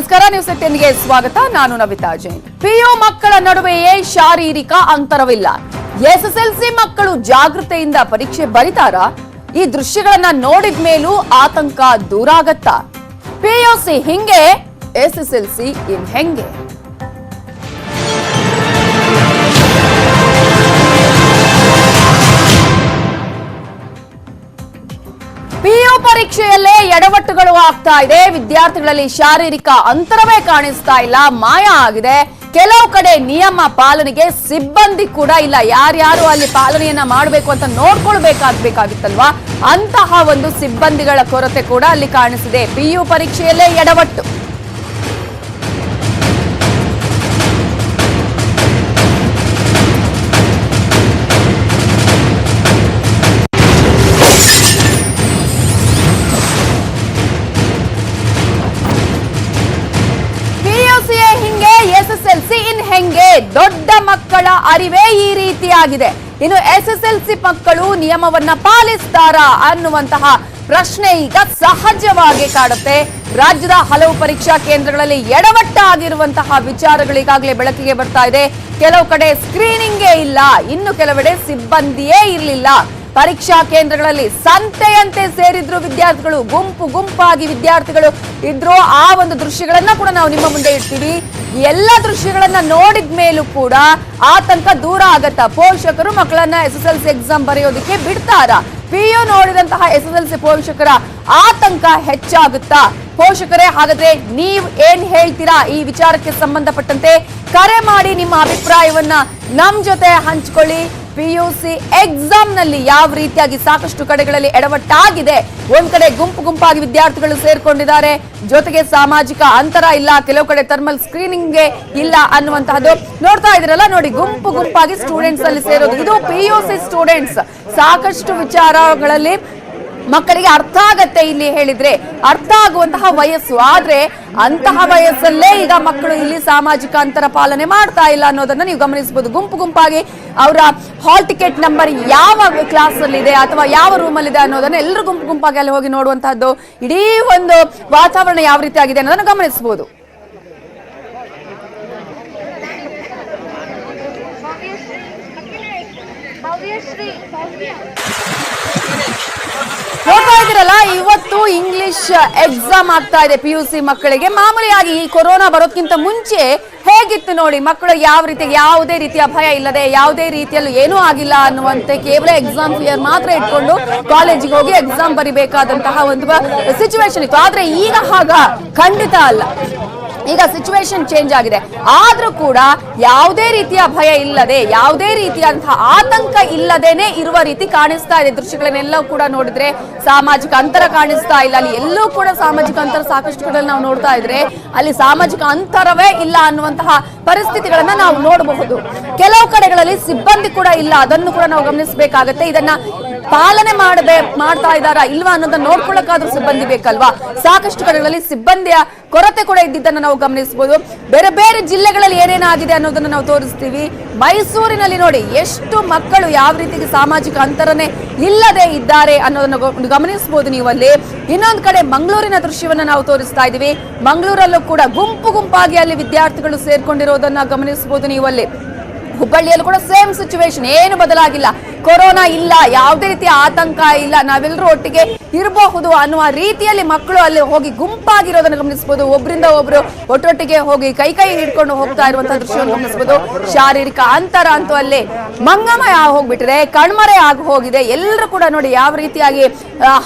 ನಮಸ್ಕಾರ ನ್ಯೂಸ್ ಟೆನ್ಗೆ ಸ್ವಾಗತ. ನಾನು ನವಿತಾ ಜೈನ್. ಪಿಯು ಮಕ್ಕಳ ನಡುವೆಯೇ ಶಾರೀರಿಕ ಅಂತರವಿಲ್ಲ. ಎಸ್ಎಸ್ಎಲ್ಸಿ ಮಕ್ಕಳು ಜಾಗೃತೆಯಿಂದ ಪರೀಕ್ಷೆ ಬರೀತಾರ. ಈ ದೃಶ್ಯಗಳನ್ನ ನೋಡಿದ ಮೇಲೂ ಆತಂಕ ದೂರ ಆಗತ್ತಾ ಪಿಯುಸಿ ಹಿಂಗೆ, ಎಸ್ಎಸ್ಎಲ್ಸಿ ಇನ್ ಹೆಂಗೆ? ಪಿಯು ಪರೀಕ್ಷೆಯಲ್ಲೇ ಎಡವಟ್ಟುಗಳು ಆಗ್ತಾ ಇದೆ. ವಿದ್ಯಾರ್ಥಿಗಳಲ್ಲಿ ಶಾರೀರಿಕ ಅಂತರವೇ ಕಾಣಿಸ್ತಾ ಇಲ್ಲ. ಮಾಯ ಆಗಿದೆ. ಕೆಲವು ಕಡೆ ನಿಯಮ ಪಾಲನೆಗೆ ಸಿಬ್ಬಂದಿ ಕೂಡ ಇಲ್ಲ. ಯಾರ್ಯಾರು ಅಲ್ಲಿ ಪಾಲನೆಯನ್ನ ಮಾಡಬೇಕು ಅಂತ ನೋಡ್ಕೊಳ್ಬೇಕಾಗ್ಬೇಕಾಗಿತ್ತಲ್ವಾ? ಅಂತಹ ಒಂದು ಸಿಬ್ಬಂದಿಗಳ ಕೊರತೆ ಕೂಡ ಅಲ್ಲಿ ಕಾಣಿಸಿದೆ. ಪಿಯು ಪರೀಕ್ಷೆಯಲ್ಲೇ ಎಡವಟ್ಟು. ಅರಿವೇ ಈ ರೀತಿಯಾಗಿದೆ. ಇನ್ನು ಎಸ್ಎಸ್ಎಲ್ಸಿ ಮಕ್ಕಳು ನಿಯಮವನ್ನ ಪಾಲಿಸ್ತಾರಾ ಅನ್ನುವಂತಹ ಪ್ರಶ್ನೆ ಈಗ ಸಹಜವಾಗಿ ಕಾಡುತ್ತೆ. ರಾಜ್ಯದ ಹಲವು ಪರೀಕ್ಷಾ ಕೇಂದ್ರಗಳಲ್ಲಿ ಎಡವಟ್ಟಾಗಿರುವಂತಹ ವಿಚಾರಗಳಿಗಾಗಲೇ ಬೆಳಕಿಗೆ ಬರ್ತಾ ಇದೆ. ಕೆಲವು ಕಡೆ ಸ್ಕ್ರೀನಿಂಗೇ ಇಲ್ಲ. ಇನ್ನು ಕೆಲವೆಡೆ ಸಿಬ್ಬಂದಿಯೇ ಇರಲಿಲ್ಲ. ಪರೀಕ್ಷಾ ಕೇಂದ್ರಗಳಲ್ಲಿ ಸಂತೆಯಂತೆ ಸೇರಿದ್ರು ವಿದ್ಯಾರ್ಥಿಗಳು, ಗುಂಪು ಗುಂಪಾಗಿ ವಿದ್ಯಾರ್ಥಿಗಳು ಇದ್ರು ಆ ಒಂದು ದೃಶ್ಯಗಳನ್ನ ಕೂಡ ನಾವು ನಿಮ್ಮ ಮುಂದೆ ಇಡ್ತೀವಿ. ಎಲ್ಲ ದೃಶ್ಯಗಳನ್ನ ನೋಡಿದ ಮೇಲೂ ಕೂಡ ಆತಂಕ ದೂರ ಆಗತ್ತಾ. ಪೋಷಕರು ಮಕ್ಕಳನ್ನ S S L C exam ಬರೆಯೋದಕ್ಕೆ ಬಿಡ್ತಾರ. ಪಿಯು ನೋಡಿದಂತಹ ಎಸ್ ಎಸ್ ಎಲ್ ಸಿ ಪೋಷಕರ ಆತಂಕ ಹೆಚ್ಚಾಗುತ್ತಾ? ಪೋಷಕರೇ, ಹಾಗಾದ್ರೆ ನೀವ್ ಏನ್ ಹೇಳ್ತೀರಾ ಈ ವಿಚಾರಕ್ಕೆ ಸಂಬಂಧಪಟ್ಟಂತೆ? ಕರೆ ಮಾಡಿ ನಿಮ್ಮ ಅಭಿಪ್ರಾಯವನ್ನ ನಮ್ ಜೊತೆ ಹಂಚ್ಕೊಳ್ಳಿ. ಪಿಯುಸಿ ಎಕ್ಸಾಮ್ನಲ್ಲಿ ಯಾವ ರೀತಿಯಾಗಿ ಸಾಕಷ್ಟು ಕಡೆಗಳಲ್ಲಿ ಎಡವಟ್ಟಾಗಿದೆ? ಒಂದ್ ಕಡೆ ಗುಂಪು ಗುಂಪಾಗಿ ವಿದ್ಯಾರ್ಥಿಗಳು ಸೇರ್ಕೊಂಡಿದ್ದಾರೆ. ಜೊತೆಗೆ ಸಾಮಾಜಿಕ ಅಂತರ ಇಲ್ಲ, ಕೆಲವು ಕಡೆ ಥರ್ಮಲ್ ಸ್ಕ್ರೀನಿಂಗ್ ಇಲ್ಲ ಅನ್ನುವಂತಹದ್ದು ನೋಡ್ತಾ ಇದ್ರಲ್ಲ ನೋಡಿ, ಗುಂಪು ಗುಂಪಾಗಿ ಸ್ಟೂಡೆಂಟ್ಸ್ ಅಲ್ಲಿ ಸೇರೋದು. ಇದು ಪಿಯುಸಿ ಸ್ಟೂಡೆಂಟ್ಸ್ ಸಾಕಷ್ಟು ವಿಚಾರಗಳಲ್ಲಿ ಮಕ್ಕಳಿಗೆ ಅರ್ಥ ಆಗತ್ತೆ ಇಲ್ಲಿ ಹೇಳಿದ್ರೆ. ಅರ್ಥ ಆಗುವಂತಹ ವಯಸ್ಸು. ಆದ್ರೆ ಅಂತಹ ವಯಸ್ಸಲ್ಲೇ ಈಗ ಮಕ್ಕಳು ಇಲ್ಲಿ ಸಾಮಾಜಿಕ ಅಂತರ ಪಾಲನೆ ಮಾಡ್ತಾ ಇಲ್ಲ ಅನ್ನೋದನ್ನ ನೀವು ಗಮನಿಸಬಹುದು. ಗುಂಪು ಗುಂಪಾಗಿ ಅವರ ಹಾಲ್ ಟಿಕೆಟ್ ನಂಬರ್ ಯಾವ ಕ್ಲಾಸ್ ಅಲ್ಲಿ ಇದೆ ಅಥವಾ ಯಾವ ರೂಮ್ ಅಲ್ಲಿ ಇದೆ ಅನ್ನೋದನ್ನ ಎಲ್ಲರೂ ಗುಂಪು ಗುಂಪಾಗಿ ಅಲ್ಲಿ ಹೋಗಿ ನೋಡುವಂತಹದ್ದು ಇಡೀ ಒಂದು ವಾತಾವರಣ ಯಾವ ರೀತಿ ಆಗಿದೆ ಅನ್ನೋದನ್ನ ಗಮನಿಸಬಹುದು. ಭವ್ಯಶ್ರೀ ಭವ್ಯ. ಇದ್ದೀರಲ್ಲ ಇವತ್ತು ಇಂಗ್ಲಿಷ್ ಎಕ್ಸಾಮ್ ಆಗ್ತಾ ಇದೆ ಪಿ ಯು ಸಿ ಮಕ್ಕಳಿಗೆ. ಮಾಮೂಲಿಯಾಗಿ ಈ ಕೊರೋನಾ ಬರೋದ್ಕಿಂತ ಮುಂಚೆ ಹೇಗಿತ್ತು ನೋಡಿ, ಮಕ್ಕಳು ಯಾವ ರೀತಿ, ಯಾವುದೇ ರೀತಿಯ ಭಯ ಇಲ್ಲದೆ, ಯಾವುದೇ ರೀತಿಯಲ್ಲೂ ಏನೂ ಆಗಿಲ್ಲ ಅನ್ನುವಂತೆ ಕೇವಲ ಎಕ್ಸಾಮ್ ಫಿಯರ್ ಮಾತ್ರ ಇಟ್ಕೊಂಡು ಕಾಲೇಜಿಗೆ ಹೋಗಿ ಎಕ್ಸಾಮ್ ಬರಿಬೇಕಾದಂತಹ ಒಂದು ಸಿಚುವೇಶನ್ ಇತ್ತು. ಆದ್ರೆ ಈಗ ಹಾಗ ಖಂಡಿತ ಅಲ್ಲ. ಈಗ ಸಿಚುವೇಶನ್ ಚೇಂಜ್ ಆಗಿದೆ. ಆದರೂ ಕೂಡ ಯಾವುದೇ ರೀತಿಯ ಭಯ ಇಲ್ಲದೆ, ಯಾವುದೇ ರೀತಿಯಾದಂತಹ ಆತಂಕ ಇಲ್ಲದೇನೆ ಇರುವ ರೀತಿ ಕಾಣಿಸ್ತಾ ಇದೆ. ದೃಶ್ಯಗಳನ್ನೆಲ್ಲ ಕೂಡ ನೋಡಿದ್ರೆ ಸಾಮಾಜಿಕ ಅಂತರ ಕಾಣಿಸ್ತಾ ಇಲ್ಲ. ಅಲ್ಲಿ ಎಲ್ಲೂ ಕೂಡ ಸಾಮಾಜಿಕ ಅಂತರ ಸಾಕಷ್ಟು ನಾವು ನೋಡ್ತಾ ಇದ್ರೆ ಅಲ್ಲಿ ಸಾಮಾಜಿಕ ಅಂತರವೇ ಇಲ್ಲ ಅನ್ನುವಂತಹ ಪರಿಸ್ಥಿತಿಗಳನ್ನ ನಾವು ನೋಡಬಹುದು. ಕೆಲವು ಕಡೆಗಳಲ್ಲಿ ಸಿಬ್ಬಂದಿ ಕೂಡ ಇಲ್ಲ. ಅದನ್ನು ಕೂಡ ನಾವು ಗಮನಿಸಬೇಕಾಗತ್ತೆ. ಇದನ್ನ ಪಾಲನೆ ಮಾಡಬೇ ಮಾಡ್ತಾ ಇದ್ದಾರಾ ಇಲ್ವಾ ಅನ್ನೋದನ್ನ ನೋಡ್ಕೊಳ್ಳೋಕ್ಕಾದ್ರೂ ಸಿಬ್ಬಂದಿ ಬೇಕಲ್ವಾ? ಸಾಕಷ್ಟು ಕಡೆಗಳಲ್ಲಿ ಸಿಬ್ಬಂದಿಯ ಕೊರತೆ ಕೂಡ ಇದ್ದಿದ್ದನ್ನ ನಾವು ಗಮನಿಸಬಹುದು ಬೇರೆ ಬೇರೆ ಜಿಲ್ಲೆಗಳಲ್ಲಿ ಏನೇನಾಗಿದೆ ಅನ್ನೋದನ್ನ ನಾವು ತೋರಿಸ್ತೀವಿ. ಮೈಸೂರಿನಲ್ಲಿ ನೋಡಿ ಎಷ್ಟು ಮಕ್ಕಳು ಯಾವ ರೀತಿಗೆ ಸಾಮಾಜಿಕ ಅಂತರನೇ ಇಲ್ಲದೆ ಇದ್ದಾರೆ ಅನ್ನೋದನ್ನ ಗಮನಿಸಬಹುದು ನೀವು ಅಲ್ಲಿ ಇನ್ನೊಂದು ಕಡೆ ಮಂಗಳೂರಿನ ದೃಶ್ಯವನ್ನ ನಾವು ತೋರಿಸ್ತಾ ಇದೀವಿ ಮಂಗಳೂರಲ್ಲೂ ಕೂಡ ಗುಂಪು ಗುಂಪಾಗಿ ಅಲ್ಲಿ ವಿದ್ಯಾರ್ಥಿಗಳು ಸೇರ್ಕೊಂಡಿರೋದನ್ನ ಗಮನಿಸಬಹುದು ನೀವು ಅಲ್ಲಿ ಹುಬ್ಬಳ್ಳಿಯಲ್ಲೂ ಕೂಡ ಸೇಮ್ ಸಿಚುವೇಶನ್ ಏನು ಬದಲಾಗಿಲ್ಲ. ಕೊರೋನಾ ಇಲ್ಲ, ಯಾವುದೇ ರೀತಿಯ ಆತಂಕ ಇಲ್ಲ. ನಾವೆಲ್ಲರೂ ಒಟ್ಟಿಗೆ ಇರಬಹುದು ಅನ್ನುವ ರೀತಿಯಲ್ಲಿ ಮಕ್ಕಳು ಅಲ್ಲಿ ಹೋಗಿ ಗುಂಪಾಗಿರೋದನ್ನು ಗಮನಿಸಬಹುದು. ಒಬ್ಬರಿಂದ ಒಬ್ರು ಒಟ್ಟೊಟ್ಟಿಗೆ ಹೋಗಿ ಕೈ ಕೈ ಹಿಡ್ಕೊಂಡು ಹೋಗ್ತಾ ಇರುವಂತಹ ದೃಶ್ಯವನ್ನು ಗಮನಿಸಬಹುದು. ಶಾರೀರಿಕ ಅಂತರ ಅಂತೂ ಅಲ್ಲಿ ಮಂಗಮಯ ಹೋಗ್ಬಿಟ್ರೆ ಕಣ್ಮರೆ ಆಗಿ ಹೋಗಿದೆ. ಎಲ್ಲರೂ ಕೂಡ ನೋಡಿ ಯಾವ ರೀತಿಯಾಗಿ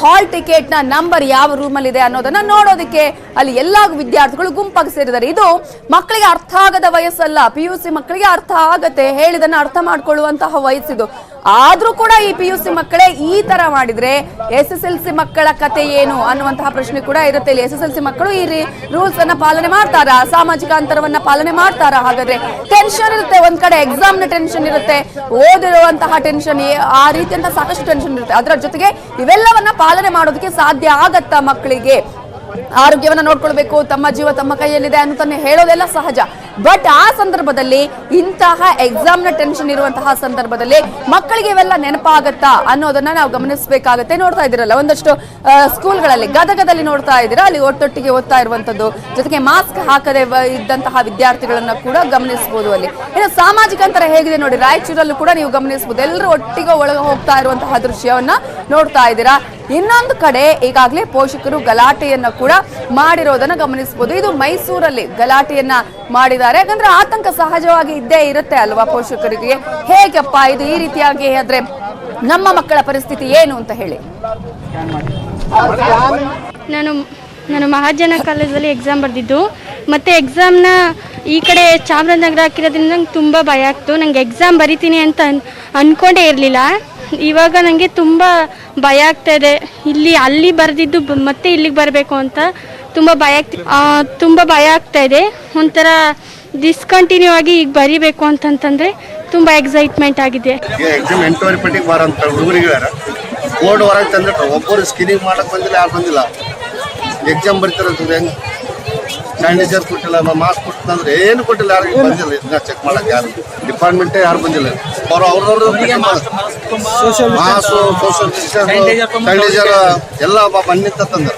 ಹಾಲ್ ಟಿಕೆಟ್ನ ನಂಬರ್ ಯಾವ ರೂಮ್ ಅಲ್ಲಿ ಇದೆ ಅನ್ನೋದನ್ನ ನೋಡೋದಕ್ಕೆ ಅಲ್ಲಿ ಎಲ್ಲಾ ವಿದ್ಯಾರ್ಥಿಗಳು ಗುಂಪಾಗಿ ಸೇರಿದ್ದಾರೆ. ಇದು ಮಕ್ಕಳಿಗೆ ಅರ್ಥ ಆಗದ ವಯಸ್ಸಲ್ಲ. ಪಿ ಯು ಸಿ ಮಕ್ಕಳಿಗೆ ಅರ್ಥ ಆಗತ್ತೆ. ಹೇಳಿದನ್ನ ಅರ್ಥ ಮಾಡ್ಕೊಳ್ಳುವಂತಹ ವಯಸ್ಸಿದು ಆದ್ರೂ ಕೂಡ ಈ ಪಿ ಯು ಸಿ ಮಕ್ಕಳೇ ಈ ತರ ಮಾಡಿದ್ರೆ ಎಸ್ ಎಸ್ ಎಲ್ ಸಿ ಮಕ್ಕಳ ಕತೆ ಏನು ಅನ್ನುವಂತಹ ಪ್ರಶ್ನೆ ಕೂಡ ಇರುತ್ತೆ. ಇಲ್ಲಿ ಎಸ್ ಎಸ್ ಎಲ್ ಸಿ ಮಕ್ಕಳು ಈ ರೂಲ್ಸ್ ಅನ್ನ ಪಾಲನೆ ಮಾಡ್ತಾರಾ? ಸಾಮಾಜಿಕ ಅಂತರವನ್ನ ಪಾಲನೆ ಮಾಡ್ತಾರಾ? ಹಾಗಾದ್ರೆ ಟೆನ್ಷನ್ ಇರುತ್ತೆ. ಒಂದ್ ಕಡೆ ಎಕ್ಸಾಮ್ನ ಟೆನ್ಷನ್ ಇರುತ್ತೆ. ಓದಿರುವಂತಹ ಟೆನ್ಷನ್ ಆ ರೀತಿಯಂತಹ ಸಾಕಷ್ಟು ಟೆನ್ಷನ್ ಇರುತ್ತೆ. ಅದರ ಜೊತೆಗೆ ಇವೆಲ್ಲವನ್ನ ಪಾಲನೆ ಮಾಡೋದಕ್ಕೆ ಸಾಧ್ಯ ಆಗತ್ತಾ ಮಕ್ಕಳಿಗೆ? ಆರೋಗ್ಯವನ್ನ ನೋಡ್ಕೊಳ್ಬೇಕು, ತಮ್ಮ ಜೀವ ತಮ್ಮ ಕೈಯಲ್ಲಿದೆ ಅನ್ನೋದನ್ನ ಹೇಳೋದೆಲ್ಲ ಸಹಜ. ಬಟ್ ಆ ಸಂದರ್ಭದಲ್ಲಿ ಇಂತಹ ಎಕ್ಸಾಮ್ನ ಟೆನ್ಷನ್ ಇರುವಂತಹ ಸಂದರ್ಭದಲ್ಲಿ ಮಕ್ಕಳಿಗೆ ಇವೆಲ್ಲ ನೆನಪಾಗತ್ತಾ ಅನ್ನೋದನ್ನ ನಾವು ಗಮನಿಸಬೇಕಾಗತ್ತೆ. ನೋಡ್ತಾ ಇದ್ದೀರಲ್ಲ, ಒಂದಷ್ಟು ಸ್ಕೂಲ್ಗಳಲ್ಲಿ ಗದಗದಲ್ಲಿ ನೋಡ್ತಾ ಇದ್ದೀರಾ? ಅಲ್ಲಿ ಒಟ್ಟೊಟ್ಟಿಗೆ ಓದ್ತಾ ಇರುವಂತದ್ದು. ಜೊತೆಗೆ ಮಾಸ್ಕ್ ಹಾಕದೆ ಇದ್ದಂತಹ ವಿದ್ಯಾರ್ಥಿಗಳನ್ನ ಕೂಡ ಗಮನಿಸಬಹುದು ಅಲ್ಲಿ. ಇನ್ನು ಸಾಮಾಜಿಕ ಅಂತರ ಹೇಗಿದೆ ನೋಡಿ, ರಾಯಚೂರಲ್ಲೂ ಕೂಡ ನೀವು ಗಮನಿಸಬಹುದು ಎಲ್ಲರೂ ಒಟ್ಟಿಗೆ ಒಳಗೆ ಹೋಗ್ತಾ ಇರುವಂತಹ ದೃಶ್ಯವನ್ನ ನೋಡ್ತಾ ಇದ್ದೀರಾ? ಇನ್ನೊಂದು ಕಡೆ ಈಗಾಗಲೇ ಪೋಷಕರು ಗಲಾಟೆಯನ್ನ ಕೂಡ ಮಾಡಿರೋದನ್ನ ಗಮನಿಸಬಹುದು ಇದು ಮೈಸೂರಲ್ಲಿ ಗಲಾಟೆಯನ್ನ ಮಾಡಿದ್ದಾರೆ. ಯಾಕಂದ್ರೆ ಆತಂಕ ಸಹಜವಾಗಿ ಇದ್ದೇ ಇರುತ್ತೆ ಅಲ್ವಾ ಪೋಷಕರಿಗೆ? ಹೇಗಪ್ಪ ಇದು ಈ ರೀತಿಯಾಗಿ ಆದ್ರೆ ನಮ್ಮ ಮಕ್ಕಳ ಪರಿಸ್ಥಿತಿ ಏನು ಅಂತ ಹೇಳಿ? ನಾನು ನಾನು ಮಹಾಜನ ಕಾಲೇಜಲ್ಲಿ ಎಕ್ಸಾಮ್ ಬರೆದಿದ್ದು. ಮತ್ತು ಎಕ್ಸಾಮ್ನ ಈ ಕಡೆ ಚಾಮರಾಜನಗರ ಹಾಕಿರೋದ್ರಿಂದ ನಂಗೆ ತುಂಬ ಭಯ ಆಗ್ತು. ನಂಗೆ ಎಕ್ಸಾಮ್ ಬರಿತೀನಿ ಅಂತ ಅನ್ ಅಂದ್ಕೊಂಡೇ ಇರಲಿಲ್ಲ. ಇವಾಗ ನನಗೆ ತುಂಬ ಭಯ ಆಗ್ತಾ ಇದೆ. ಇಲ್ಲಿ, ಅಲ್ಲಿ ಬರೆದಿದ್ದು ಮತ್ತೆ ಇಲ್ಲಿಗೆ ಬರಬೇಕು ಅಂತ ತುಂಬ ಭಯ ತುಂಬ ಭಯ ಆಗ್ತಾ ಇದೆ. ಒಂಥರ ಡಿಸ್ಕಂಟಿನ್ಯೂ ಆಗಿ ಈಗ ಬರಿಬೇಕು ಅಂತಂತಂದರೆ ತುಂಬ ಎಕ್ಸೈಟ್ಮೆಂಟ್ ಆಗಿದೆ. ಎಕ್ಸಾಮ್ ಎಂಟೂವರೆ ಪಟ್ಟಿಗೆ ಬಾರ ಅಂತ ಬೋರ್ಡ್ ಹೊರಗೆ ತಂದಿಟ್ರು ಒಬ್ಬರು ಸ್ಕಿನಿಂಗ್ ಮಾಡಕ್ ಬಂದಿಲ್ಲ, ಯಾರು ಬಂದಿಲ್ಲ? ಎಕ್ಸಾಮ್ ಬರೀತಾರಂತಂದ್ರೆ ಹೆಂಗ್? ಸ್ಯಾನಿಟೈಸರ್ ಕೊಟ್ಟಿಲ್ಲ ಮಾಸ್ಕ್ ಕೊಟ್ಟಂದ್ರೆ ಏನು ಕೊಟ್ಟಿಲ್ಲ ಯಾರು ಬಂದಿಲ್ಲ. ಚೆಕ್ ಮಾಡಕ್ ಯಾರು ಡಿಪಾರ್ಟ್ಮೆಂಟೇ ಯಾರು ಬಂದಿಲ್ಲ. ಅವ್ರು ಅವ್ರವ್ರ ಮಾಸು ಸೋಷಿಯಲ್ ಸ್ಯಾನಿಟೈಸರ್ ಎಲ್ಲ ಬಂದಿತ್ತ ತಂದ.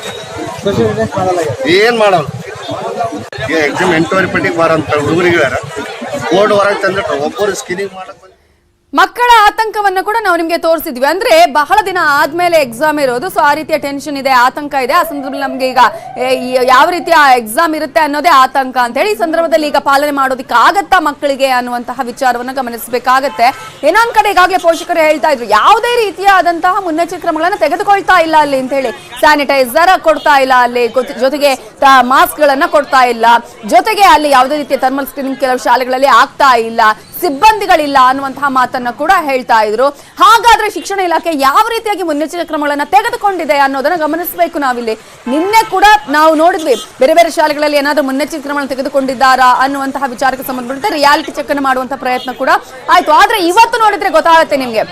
ಏನು ಮಾಡಲ್ಲ. ಈಗ ಎಕ್ಸಾಮ್ ಎಂಟೂವರೆ ಪಟ್ಟಿಗೆ ಬಾರ ಅಂತ ಹುಡುಗರಿಗೆ ಬೇರೆ ಬೋರ್ಡ್ ಹೊರಗೆ ತಂದಿಟ್ರು. ಒಬ್ಬರು ಸ್ಕಿನಿಂಗ್ ಮಾಡಕ್ ಬಂದಿಲ್ಲ ಮಕ್ಕಳ ಆತಂಕವನ್ನ ಕೂಡ ನಾವು ನಿಮ್ಗೆ ತೋರಿಸಿದ್ವಿ. ಅಂದ್ರೆ ಬಹಳ ದಿನ ಆದ್ಮೇಲೆ ಎಕ್ಸಾಮ್ ಇರೋದು ಸೊ ಆ ರೀತಿಯ ಟೆನ್ಷನ್ ಇದೆ, ಆತಂಕ ಇದೆ. ಆ ಸಂದರ್ಭದಲ್ಲಿ ನಮ್ಗೆ ಈಗ ಯಾವ ರೀತಿಯ ಎಕ್ಸಾಮ್ ಇರುತ್ತೆ ಅನ್ನೋದೇ ಆತಂಕ ಅಂತ ಹೇಳಿ ಈ ಸಂದರ್ಭದಲ್ಲಿ ಈಗ ಪಾಲನೆ ಮಾಡೋದಕ್ಕೆ ಆಗತ್ತಾ ಮಕ್ಕಳಿಗೆ ಅನ್ನುವಂತಹ ವಿಚಾರವನ್ನ ಗಮನಿಸಬೇಕಾಗತ್ತೆ. ಇನ್ನೊಂದ್ ಕಡೆ ಈಗಾಗಲೇ ಪೋಷಕರು ಹೇಳ್ತಾ ಇದ್ರು, ಯಾವುದೇ ರೀತಿಯಾದಂತಹ ಮುನ್ನೆಚ್ಚರಿಕೆ ಕ್ರಮಗಳನ್ನ ತೆಗೆದುಕೊಳ್ತಾ ಇಲ್ಲ ಅಲ್ಲಿ ಅಂತ ಹೇಳಿ. ಸ್ಯಾನಿಟೈಸರ್ ಕೊಡ್ತಾ ಇಲ್ಲ ಅಲ್ಲಿ ಜೊತೆಗೆ ಮಾಸ್ಕ್ ಗಳನ್ನ ಕೊಡ್ತಾ ಇಲ್ಲ. ಜೊತೆಗೆ ಅಲ್ಲಿ ಯಾವುದೇ ರೀತಿಯ ಥರ್ಮಲ್ ಸ್ಕ್ರೀನಿಂಗ್ ಕೆಲವು ಶಾಲೆಗಳಲ್ಲಿ ಆಗ್ತಾ ಇಲ್ಲ. ಸಿಬ್ಬಂದಿಗಳಿಲ್ಲ ಅನ್ನುವಂತಹ ಮಾತನ್ನ ಕೂಡ ಹೇಳ್ತಾ ಇದ್ರು. ಹಾಗಾದ್ರೆ ಶಿಕ್ಷಣ ಇಲಾಖೆ ಯಾವ ರೀತಿಯಾಗಿ ಮುನ್ನೆಚ್ಚರಿಕೆ ಕ್ರಮಗಳನ್ನ ತೆಗೆದುಕೊಂಡಿದೆ ಅನ್ನೋದನ್ನ ಗಮನಿಸಬೇಕು ನಾವಿಲ್ಲಿ. ನಿನ್ನೆ ಕೂಡ ನಾವು ನೋಡಿದ್ವಿ, ಬೇರೆ ಬೇರೆ ಶಾಲೆಗಳಲ್ಲಿ ಏನಾದ್ರೂ ಮುನ್ನೆಚ್ಚರಿಕೆ ಕ್ರಮಗಳನ್ನು ತೆಗೆದುಕೊಂಡಿದ್ದಾರಾ ಅನ್ನುವಂತಹ ವಿಚಾರಕ್ಕೆ ಸಂಬಂಧಪಟ್ಟಂತೆ ರಿಯಾಲಿಟಿ ಚೆಕ್ ಅನ್ನು ಮಾಡುವಂತಹ ಪ್ರಯತ್ನ ಕೂಡ ಆಯ್ತು. ಆದ್ರೆ ಇವತ್ತು ನೋಡಿದ್ರೆ ಗೊತ್ತಾಗುತ್ತೆ ನಿಮ್ಗೆ.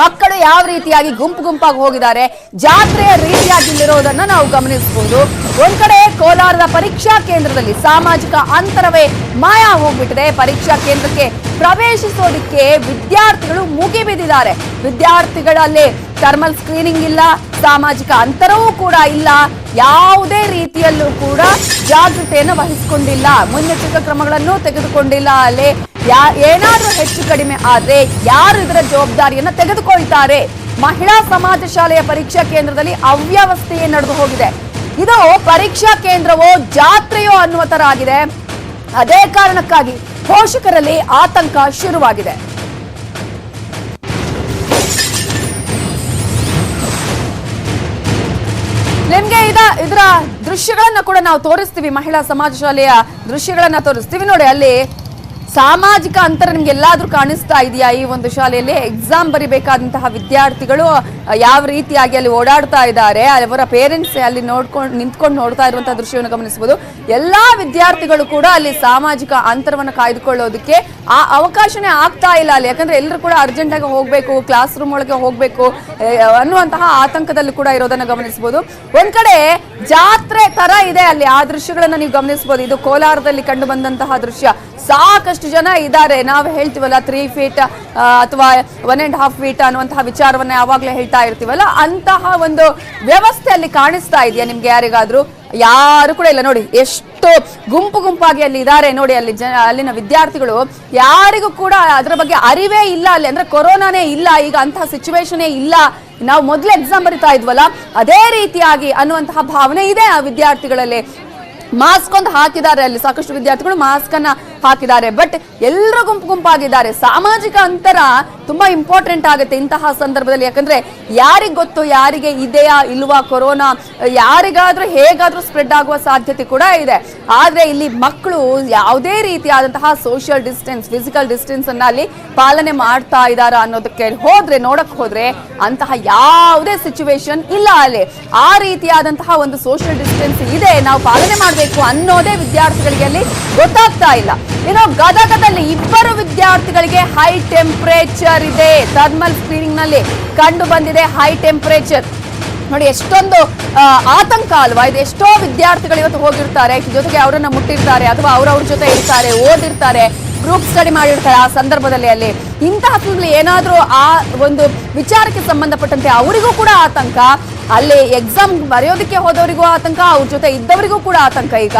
ಮಕ್ಕಳು ಯಾವ ರೀತಿಯಾಗಿ ಗುಂಪು ಗುಂಪಾಗಿ ಹೋಗಿದ್ದಾರೆ, ಜಾತ್ರೆಯ ರೀತಿಯಾಗಿ ಇಲ್ಲಿರೋದನ್ನ ನಾವು ಗಮನಿಸಬಹುದು. ಒಂದ್ ಕಡೆ ಕೋಲಾರದ ಪರೀಕ್ಷಾ ಕೇಂದ್ರದಲ್ಲಿ ಸಾಮಾಜಿಕ ಅಂತರವೇ ಮಾಯ ಹೋಗ್ಬಿಟ್ಟಿದೆ. ಪರೀಕ್ಷಾ ಕೇಂದ್ರಕ್ಕೆ ಪ್ರವೇಶಿಸೋದಕ್ಕೆ ವಿದ್ಯಾರ್ಥಿಗಳು ಮುಗಿಬಿದ್ದಿದ್ದಾರೆ ವಿದ್ಯಾರ್ಥಿಗಳಲ್ಲಿ ಥರ್ಮಲ್ ಸ್ಕ್ರೀನಿಂಗ್ ಇಲ್ಲ, ಸಾಮಾಜಿಕ ಅಂತರವೂ ಕೂಡ ಇಲ್ಲ, ಯಾವುದೇ ರೀತಿಯಲ್ಲೂ ಕೂಡ ಜಾಗೃತೆಯನ್ನು ವಹಿಸಿಕೊಂಡಿಲ್ಲ. ಮುನ್ನೆಚ್ಚರಿಕಾ ಕ್ರಮಗಳನ್ನು ತೆಗೆದುಕೊಂಡಿಲ್ಲ ಅಲ್ಲಿ. ಯಾ- ಏನಾದರೂ ಹೆಚ್ಚು ಕಡಿಮೆ ಆದರೆ ಯಾರು ಇದರ ಜವಾಬ್ದಾರಿಯನ್ನು ತೆಗೆದುಕೊಳ್ತಾರೆ? ಮಹಿಳಾ ಸಮಾಜ ಶಾಲೆಯ ಪರೀಕ್ಷಾ ಕೇಂದ್ರದಲ್ಲಿ ಅವ್ಯವಸ್ಥೆಯೇ ನಡೆದು ಹೋಗಿದೆ. ಇದು ಪರೀಕ್ಷಾ ಕೇಂದ್ರವೋ, ಜಾತ್ರೆಯೋ ಅನ್ನುವ ತರ ಆಗಿದೆ. ಅದೇ ಕಾರಣಕ್ಕಾಗಿ ಪೋಷಕರಲ್ಲಿ ಆತಂಕ ಶುರುವಾಗಿದೆ. ನಿಮ್ಗೆ ಇದ, ಇದರ ದೃಶ್ಯಗಳನ್ನ ಕೂಡ ನಾವು ತೋರಿಸ್ತೀವಿ. ಮಹಿಳಾ ಸಮಾಜ ಶಾಲೆಯ ದೃಶ್ಯಗಳನ್ನ ತೋರಿಸ್ತೀವಿ. ನೋಡಿ, ಅಲ್ಲಿ ಸಾಮಾಜಿಕ ಅಂತರ ನಿಮ್ಗೆ ಎಲ್ಲಾದ್ರೂ ಕಾಣಿಸ್ತಾ ಇದೆಯಾ ಈ ಒಂದು ಶಾಲೆಯಲ್ಲಿ? ಎಕ್ಸಾಮ್ ಬರಿಬೇಕಾದಂತಹ ವಿದ್ಯಾರ್ಥಿಗಳು ಯಾವ ರೀತಿಯಾಗಿ ಅಲ್ಲಿ ಓಡಾಡ್ತಾ ಇದ್ದಾರೆ, ಅವರ ಪೇರೆಂಟ್ಸ್ ಅಲ್ಲಿ ನೋಡ್ಕೊಂಡು, ನಿಂತ್ಕೊಂಡು ನೋಡ್ತಾ ಇರುವಂತಹ ದೃಶ್ಯವನ್ನು ಗಮನಿಸಬಹುದು. ಎಲ್ಲಾ ವಿದ್ಯಾರ್ಥಿಗಳು ಕೂಡ ಅಲ್ಲಿ ಸಾಮಾಜಿಕ ಅಂತರವನ್ನು ಕಾಯ್ದುಕೊಳ್ಳೋದಕ್ಕೆ ಆ ಅವಕಾಶನೇ ಆಗ್ತಾ ಇಲ್ಲ ಅಲ್ಲಿ. ಯಾಕಂದ್ರೆ ಎಲ್ಲರೂ ಕೂಡ ಅರ್ಜೆಂಟ್ ಆಗಿ ಹೋಗ್ಬೇಕು ಕ್ಲಾಸ್ ರೂಮ್ ಒಳಗೆ ಹೋಗ್ಬೇಕು ಅನ್ನುವಂತಹ ಆತಂಕದಲ್ಲಿ ಕೂಡ ಇರೋದನ್ನ ಗಮನಿಸಬಹುದು. ಒಂದ್ ಕಡೆ ಜಾತ್ರೆ ತರ ಇದೆ ಅಲ್ಲಿ. ಆ ದೃಶ್ಯಗಳನ್ನ ನೀವು ಗಮನಿಸಬಹುದು. ಇದು ಕೋಲಾರದಲ್ಲಿ ಕಂಡು ಬಂದಂತಹ ದೃಶ್ಯ. ಸಾಕಷ್ಟು ಜನ ಇದ್ದಾರೆ. ನಾವು ಹೇಳ್ತೀವಲ್ಲ ತ್ರೀ ಫೀಟ್ ಅಥವಾ ಒನ್ ಅಂಡ್ ಹಾಫ್ ಫೀಟ್ ಅನ್ನುವಂತಹ ವಿಚಾರವನ್ನ ಯಾವಾಗಲೇ ಹೇಳ್ತಾ ಇರ್ತೀವಲ್ಲ, ಅಂತಹ ಒಂದು ವ್ಯವಸ್ಥೆ ಅಲ್ಲಿ ಕಾಣಿಸ್ತಾ ಇದೆಯಾ ನಿಮ್ಗೆ ಯಾರಿಗಾದ್ರೂ? ಯಾರು ಕೂಡ ಇಲ್ಲ. ನೋಡಿ, ಎಷ್ಟು ಗುಂಪು ಗುಂಪಾಗಿ ಅಲ್ಲಿ ಇದ್ದಾರೆ. ನೋಡಿ, ಅಲ್ಲಿ ಜನ ಅಲ್ಲಿನ ವಿದ್ಯಾರ್ಥಿಗಳು ಯಾರಿಗೂ ಕೂಡ ಅದರ ಬಗ್ಗೆ ಅರಿವೇ ಇಲ್ಲ ಅಲ್ಲಿ. ಅಂದ್ರೆ ಕೊರೋನಾನೇ ಇಲ್ಲ, ಈಗ ಅಂತಹ ಸಿಚುವೇಶನೇ ಇಲ್ಲ. ನಾವು ಮೊದಲು ಎಕ್ಸಾಮ್ ಬರಿತಾ ಇದ್ವಲ್ಲ, ಅದೇ ರೀತಿಯಾಗಿ ಅನ್ನುವಂತಹ ಭಾವನೆ ಇದೆ ಆ ವಿದ್ಯಾರ್ಥಿಗಳಲ್ಲಿ. ಮಾಸ್ಕ್ ಒಂದು ಹಾಕಿದ್ದಾರೆ ಅಲ್ಲಿ. ಸಾಕಷ್ಟು ವಿದ್ಯಾರ್ಥಿಗಳು ಮಾಸ್ಕ್ ಅನ್ನ ಹಾಕಿದ್ದಾರೆ. ಬಟ್ ಎಲ್ಲರೂ ಗುಂಪು ಗುಂಪಾಗಿದ್ದಾರೆ. ಸಾಮಾಜಿಕ ಅಂತರ ತುಂಬಾ ಇಂಪಾರ್ಟೆಂಟ್ ಆಗುತ್ತೆ ಇಂತಹ ಸಂದರ್ಭದಲ್ಲಿ. ಯಾಕಂದ್ರೆ ಯಾರಿಗೆ ಗೊತ್ತು, ಯಾರಿಗೆ ಇದೆಯಾ, ಇಲ್ವಾ ಕೊರೋನಾ, ಯಾರಿಗಾದ್ರೂ ಹೇಗಾದ್ರೂ ಸ್ಪ್ರೆಡ್ ಆಗುವ ಸಾಧ್ಯತೆ ಕೂಡ ಇದೆ. ಆದ್ರೆ ಇಲ್ಲಿ ಮಕ್ಕಳು ಯಾವುದೇ ರೀತಿಯಾದಂತಹ ಸೋಷಿಯಲ್ ಡಿಸ್ಟೆನ್ಸ್ ಫಿಸಿಕಲ್ ಡಿಸ್ಟೆನ್ಸ್ ಅನ್ನ ಅಲ್ಲಿ ಪಾಲನೆ ಮಾಡ್ತಾ ಇದಾರ ಅನ್ನೋದಕ್ಕೆ ಹೋದ್ರೆ, ನೋಡಕ್ ಹೋದ್ರೆ ಅಂತಹ ಯಾವುದೇ ಸಿಚುವೇಶನ್ ಇಲ್ಲ ಅಲ್ಲಿ. ಆ ರೀತಿಯಾದಂತಹ ಒಂದು ಸೋಷಿಯಲ್ ಡಿಸ್ಟೆನ್ಸ್ ಇದೆ, ನಾವು ಪಾಲನೆ ಮಾಡಬೇಕು ಅನ್ನೋದೇ ವಿದ್ಯಾರ್ಥಿಗಳಿಗೆ ಅಲ್ಲಿ ಗೊತ್ತಾಗ್ತಾ ಇಲ್ಲ. ಇನ್ನು ಗದಗದಲ್ಲಿ ಇಬ್ಬರು ವಿದ್ಯಾರ್ಥಿಗಳಿಗೆ ಹೈ ಟೆಂಪರೇಚರ್ ಇದೆ. ಥರ್ಮಲ್ ಸ್ಕ್ರೀನಿಂಗ್ನಲ್ಲಿ ಕಂಡು ಬಂದಿದೆ ಹೈ ಟೆಂಪರೇಚರ್ ನೋಡಿ, ಎಷ್ಟೊಂದು ಆತಂಕ ಅಲ್ವಾ? ಇದು ಎಷ್ಟೋ ವಿದ್ಯಾರ್ಥಿಗಳು ಇವತ್ತು ಹೋಗಿರ್ತಾರೆ, ಜೊತೆಗೆ ಅವರನ್ನ ಮುಟ್ಟಿರ್ತಾರೆ, ಅಥವಾ ಅವ್ರವ್ರ ಜೊತೆ ಇರ್ತಾರೆ, ಓದಿರ್ತಾರೆ ಗ್ರೂಪ್ ಸ್ಟಡಿ ಮಾಡಿರ್ತಾರೆ ಆ ಸಂದರ್ಭದಲ್ಲಿ ಅಲ್ಲಿ. ಇಂತಹ ಏನಾದರೂ ಆ ಒಂದು ವಿಚಾರಕ್ಕೆ ಸಂಬಂಧಪಟ್ಟಂತೆ ಅವರಿಗೂ ಕೂಡ ಆತಂಕ? ಅಲ್ಲಿ ಎಕ್ಸಾಮ್ ಬರೆಯೋದಕ್ಕೆ ಹೋದವರಿಗೂ ಆತಂಕ, ಅವ್ರ ಜೊತೆ ಇದ್ದವರಿಗೂ ಕೂಡ ಆತಂಕ. ಈಗ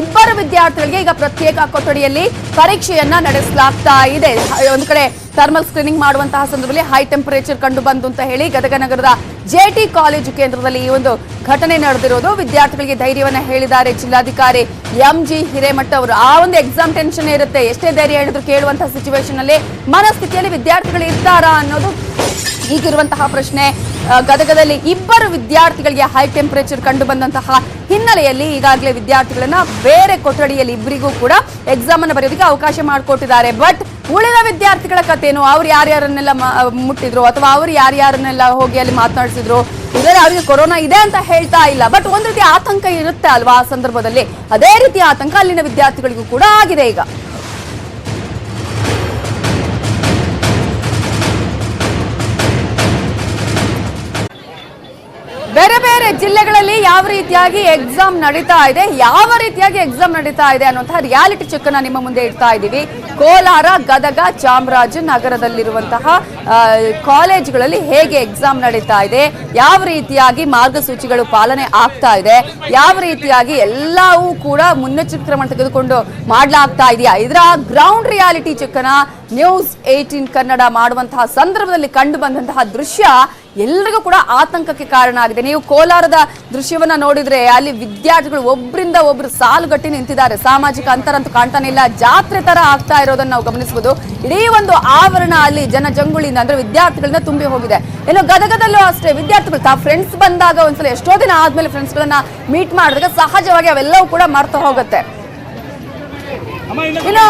ಇಬ್ಬರು ವಿದ್ಯಾರ್ಥಿಗಳಿಗೆ ಈಗ ಪ್ರತ್ಯೇಕ ಕೊಠಡಿಯಲ್ಲಿ ಪರೀಕ್ಷೆಯನ್ನ ನಡೆಸಲಾಗ್ತಾ ಇದೆ. ಒಂದು ಕಡೆ ಥರ್ಮಲ್ ಸ್ಕ್ರೀನಿಂಗ್ ಮಾಡುವಂತಹ ಸಂದರ್ಭದಲ್ಲಿ ಹೈ ಟೆಂಪರೇಚರ್ ಕಂಡು ಬಂತು ಅಂತ ಹೇಳಿ ಗದಗ ನಗರದ ಜೆಟಿ ಕಾಲೇಜು ಕೇಂದ್ರದಲ್ಲಿ ಈ ಒಂದು ಘಟನೆ ನಡೆದಿರೋದು. ವಿದ್ಯಾರ್ಥಿಗಳಿಗೆ ಧೈರ್ಯವನ್ನ ಹೇಳಿದ್ದಾರೆ ಜಿಲ್ಲಾಧಿಕಾರಿ ಎಂ ಜಿ ಹಿರೇಮಠ ಅವರು. ಆ ಒಂದು ಎಕ್ಸಾಮ್ ಟೆನ್ಷನ್ ಇರುತ್ತೆ. ಎಷ್ಟೇ ಧೈರ್ಯ ಹೇಳಿದ್ರು ಕೇಳುವಂತಹ ಸಿಚುವೇಶನ್ ಅಲ್ಲಿ ಮನಸ್ಥಿತಿಯಲ್ಲಿ ವಿದ್ಯಾರ್ಥಿಗಳು ಇರ್ತಾರಾ ಅನ್ನೋದು ಈಗಿರುವಂತಹ ಪ್ರಶ್ನೆ. ಗದಗದಲ್ಲಿ ಇಬ್ಬರು ವಿದ್ಯಾರ್ಥಿಗಳಿಗೆ ಹೈ ಟೆಂಪರೇಚರ್ ಕಂಡು ಬಂದಂತಹ ಹಿನ್ನೆಲೆಯಲ್ಲಿ ಈಗಾಗಲೇ ವಿದ್ಯಾರ್ಥಿಗಳನ್ನ ಬೇರೆ ಕೊಠಡಿಯಲ್ಲಿ ಇಬ್ಬರಿಗೂ ಕೂಡ ಎಕ್ಸಾಮ್ ಅನ್ನು ಬರೆಯೋದಕ್ಕೆ ಅವಕಾಶ ಮಾಡಿಕೊಟ್ಟಿದ್ದಾರೆ. ಬಟ್ ಉಳಿದ ವಿದ್ಯಾರ್ಥಿಗಳ ಕಥೆನು ಅವ್ರು ಯಾರ್ಯಾರನ್ನೆಲ್ಲ ಮುಟ್ಟಿದ್ರು ಅಥವಾ ಅವ್ರು ಯಾರ್ಯಾರನ್ನೆಲ್ಲ ಹೋಗಿ ಅಲ್ಲಿ ಮಾತನಾಡಿಸಿದ್ರು? ಇದರಲ್ಲಿ ಅವರಿಗೆ ಕೊರೋನಾ ಇದೆ ಅಂತ ಹೇಳ್ತಾ ಇಲ್ಲ. ಬಟ್ ಒಂದ್ ರೀತಿ ಆತಂಕ ಇರುತ್ತೆ ಅಲ್ವಾ ಆ ಸಂದರ್ಭದಲ್ಲಿ? ಅದೇ ರೀತಿ ಆತಂಕ ಅಲ್ಲಿನ ವಿದ್ಯಾರ್ಥಿಗಳಿಗೂ ಕೂಡ ಆಗಿದೆ ಈಗ. ಬೇರೆ ಬೇರೆ ಜಿಲ್ಲೆಗಳಲ್ಲಿ ಯಾವ ರೀತಿಯಾಗಿ ಎಕ್ಸಾಮ್ ನಡೀತಾ ಇದೆ, ಯಾವ ರೀತಿಯಾಗಿ ಎಕ್ಸಾಮ್ ನಡೀತಾ ಇದೆ ಅನ್ನುವಂತಹ ರಿಯಾಲಿಟಿ ಚೆಕ್ ಅನ್ನ ನಿಮ್ಮ ಮುಂದೆ ಇಡ್ತಾ ಇದ್ದೀವಿ. ಕೋಲಾರ, ಗದಗ ಚಾಮರಾಜನಗರದಲ್ಲಿರುವಂತಹ ನಗರದಲ್ಲಿರುವಂತಹ ಕಾಲೇಜುಗಳಲ್ಲಿ ಹೇಗೆ ಎಕ್ಸಾಮ್ ನಡೀತಾ ಇದೆ, ಯಾವ ರೀತಿಯಾಗಿ ಮಾರ್ಗಸೂಚಿಗಳು ಪಾಲನೆ ಆಗ್ತಾ ಇದೆ, ಯಾವ ರೀತಿಯಾಗಿ ಎಲ್ಲವೂ ಕೂಡ ಮುನ್ನೆಚ್ಚರಿಕೆ ಕ್ರಮ ತೆಗೆದುಕೊಂಡು ಮಾಡಲಾಗ್ತಾ ಇದೆಯಾ? ಇದರ ಗ್ರೌಂಡ್ ರಿಯಾಲಿಟಿ ಚೆಕ್ ಅನ್ನ ನ್ಯೂಸ್ ಏಟೀನ್ ಕನ್ನಡ ಮಾಡುವಂತಹ ಸಂದರ್ಭದಲ್ಲಿ ಕಂಡು ಬಂದಂತಹ ದೃಶ್ಯ ಎಲ್ರಿಗೂ ಕೂಡ ಆತಂಕಕ್ಕೆ ಕಾರಣ ಆಗಿದೆ. ನೀವು ಕೋಲಾರದ ದೃಶ್ಯವನ್ನ ನೋಡಿದ್ರೆ ಅಲ್ಲಿ ವಿದ್ಯಾರ್ಥಿಗಳು ಒಬ್ಬರಿಂದ ಒಬ್ರು ಸಾಲುಗಟ್ಟಿ ನಿಂತಿದ್ದಾರೆ. ಸಾಮಾಜಿಕ ಅಂತರ ಅಂತೂ ಕಾಣ್ತಾನೆ ಇಲ್ಲ. ಜಾತ್ರೆ ತರ ಆಗ್ತಾ ಇರೋದನ್ನ ನಾವು ಗಮನಿಸಬಹುದು. ಇಡೀ ಒಂದು ಆವರಣ ಅಲ್ಲಿ ಜನ ಜಂಗುಳಿಯಿಂದ ಅಂದ್ರೆ ವಿದ್ಯಾರ್ಥಿಗಳಿಂದ ತುಂಬಿ ಹೋಗಿದೆ. ಇನ್ನು ಗದಗದಲ್ಲೂ ಅಷ್ಟೇ. ವಿದ್ಯಾರ್ಥಿಗಳು ತಾ ಫ್ರೆಂಡ್ಸ್ ಬಂದಾಗ ಒಂದ್ಸಲ ಎಷ್ಟೋ ದಿನ ಆದ್ಮೇಲೆ ಫ್ರೆಂಡ್ಸ್ಗಳನ್ನ ಮೀಟ್ ಮಾಡಿದಾಗ ಸಹಜವಾಗಿ ಅವೆಲ್ಲವೂ ಕೂಡ ಮರ್ತು ಹೋಗುತ್ತೆ. ಇನ್ನು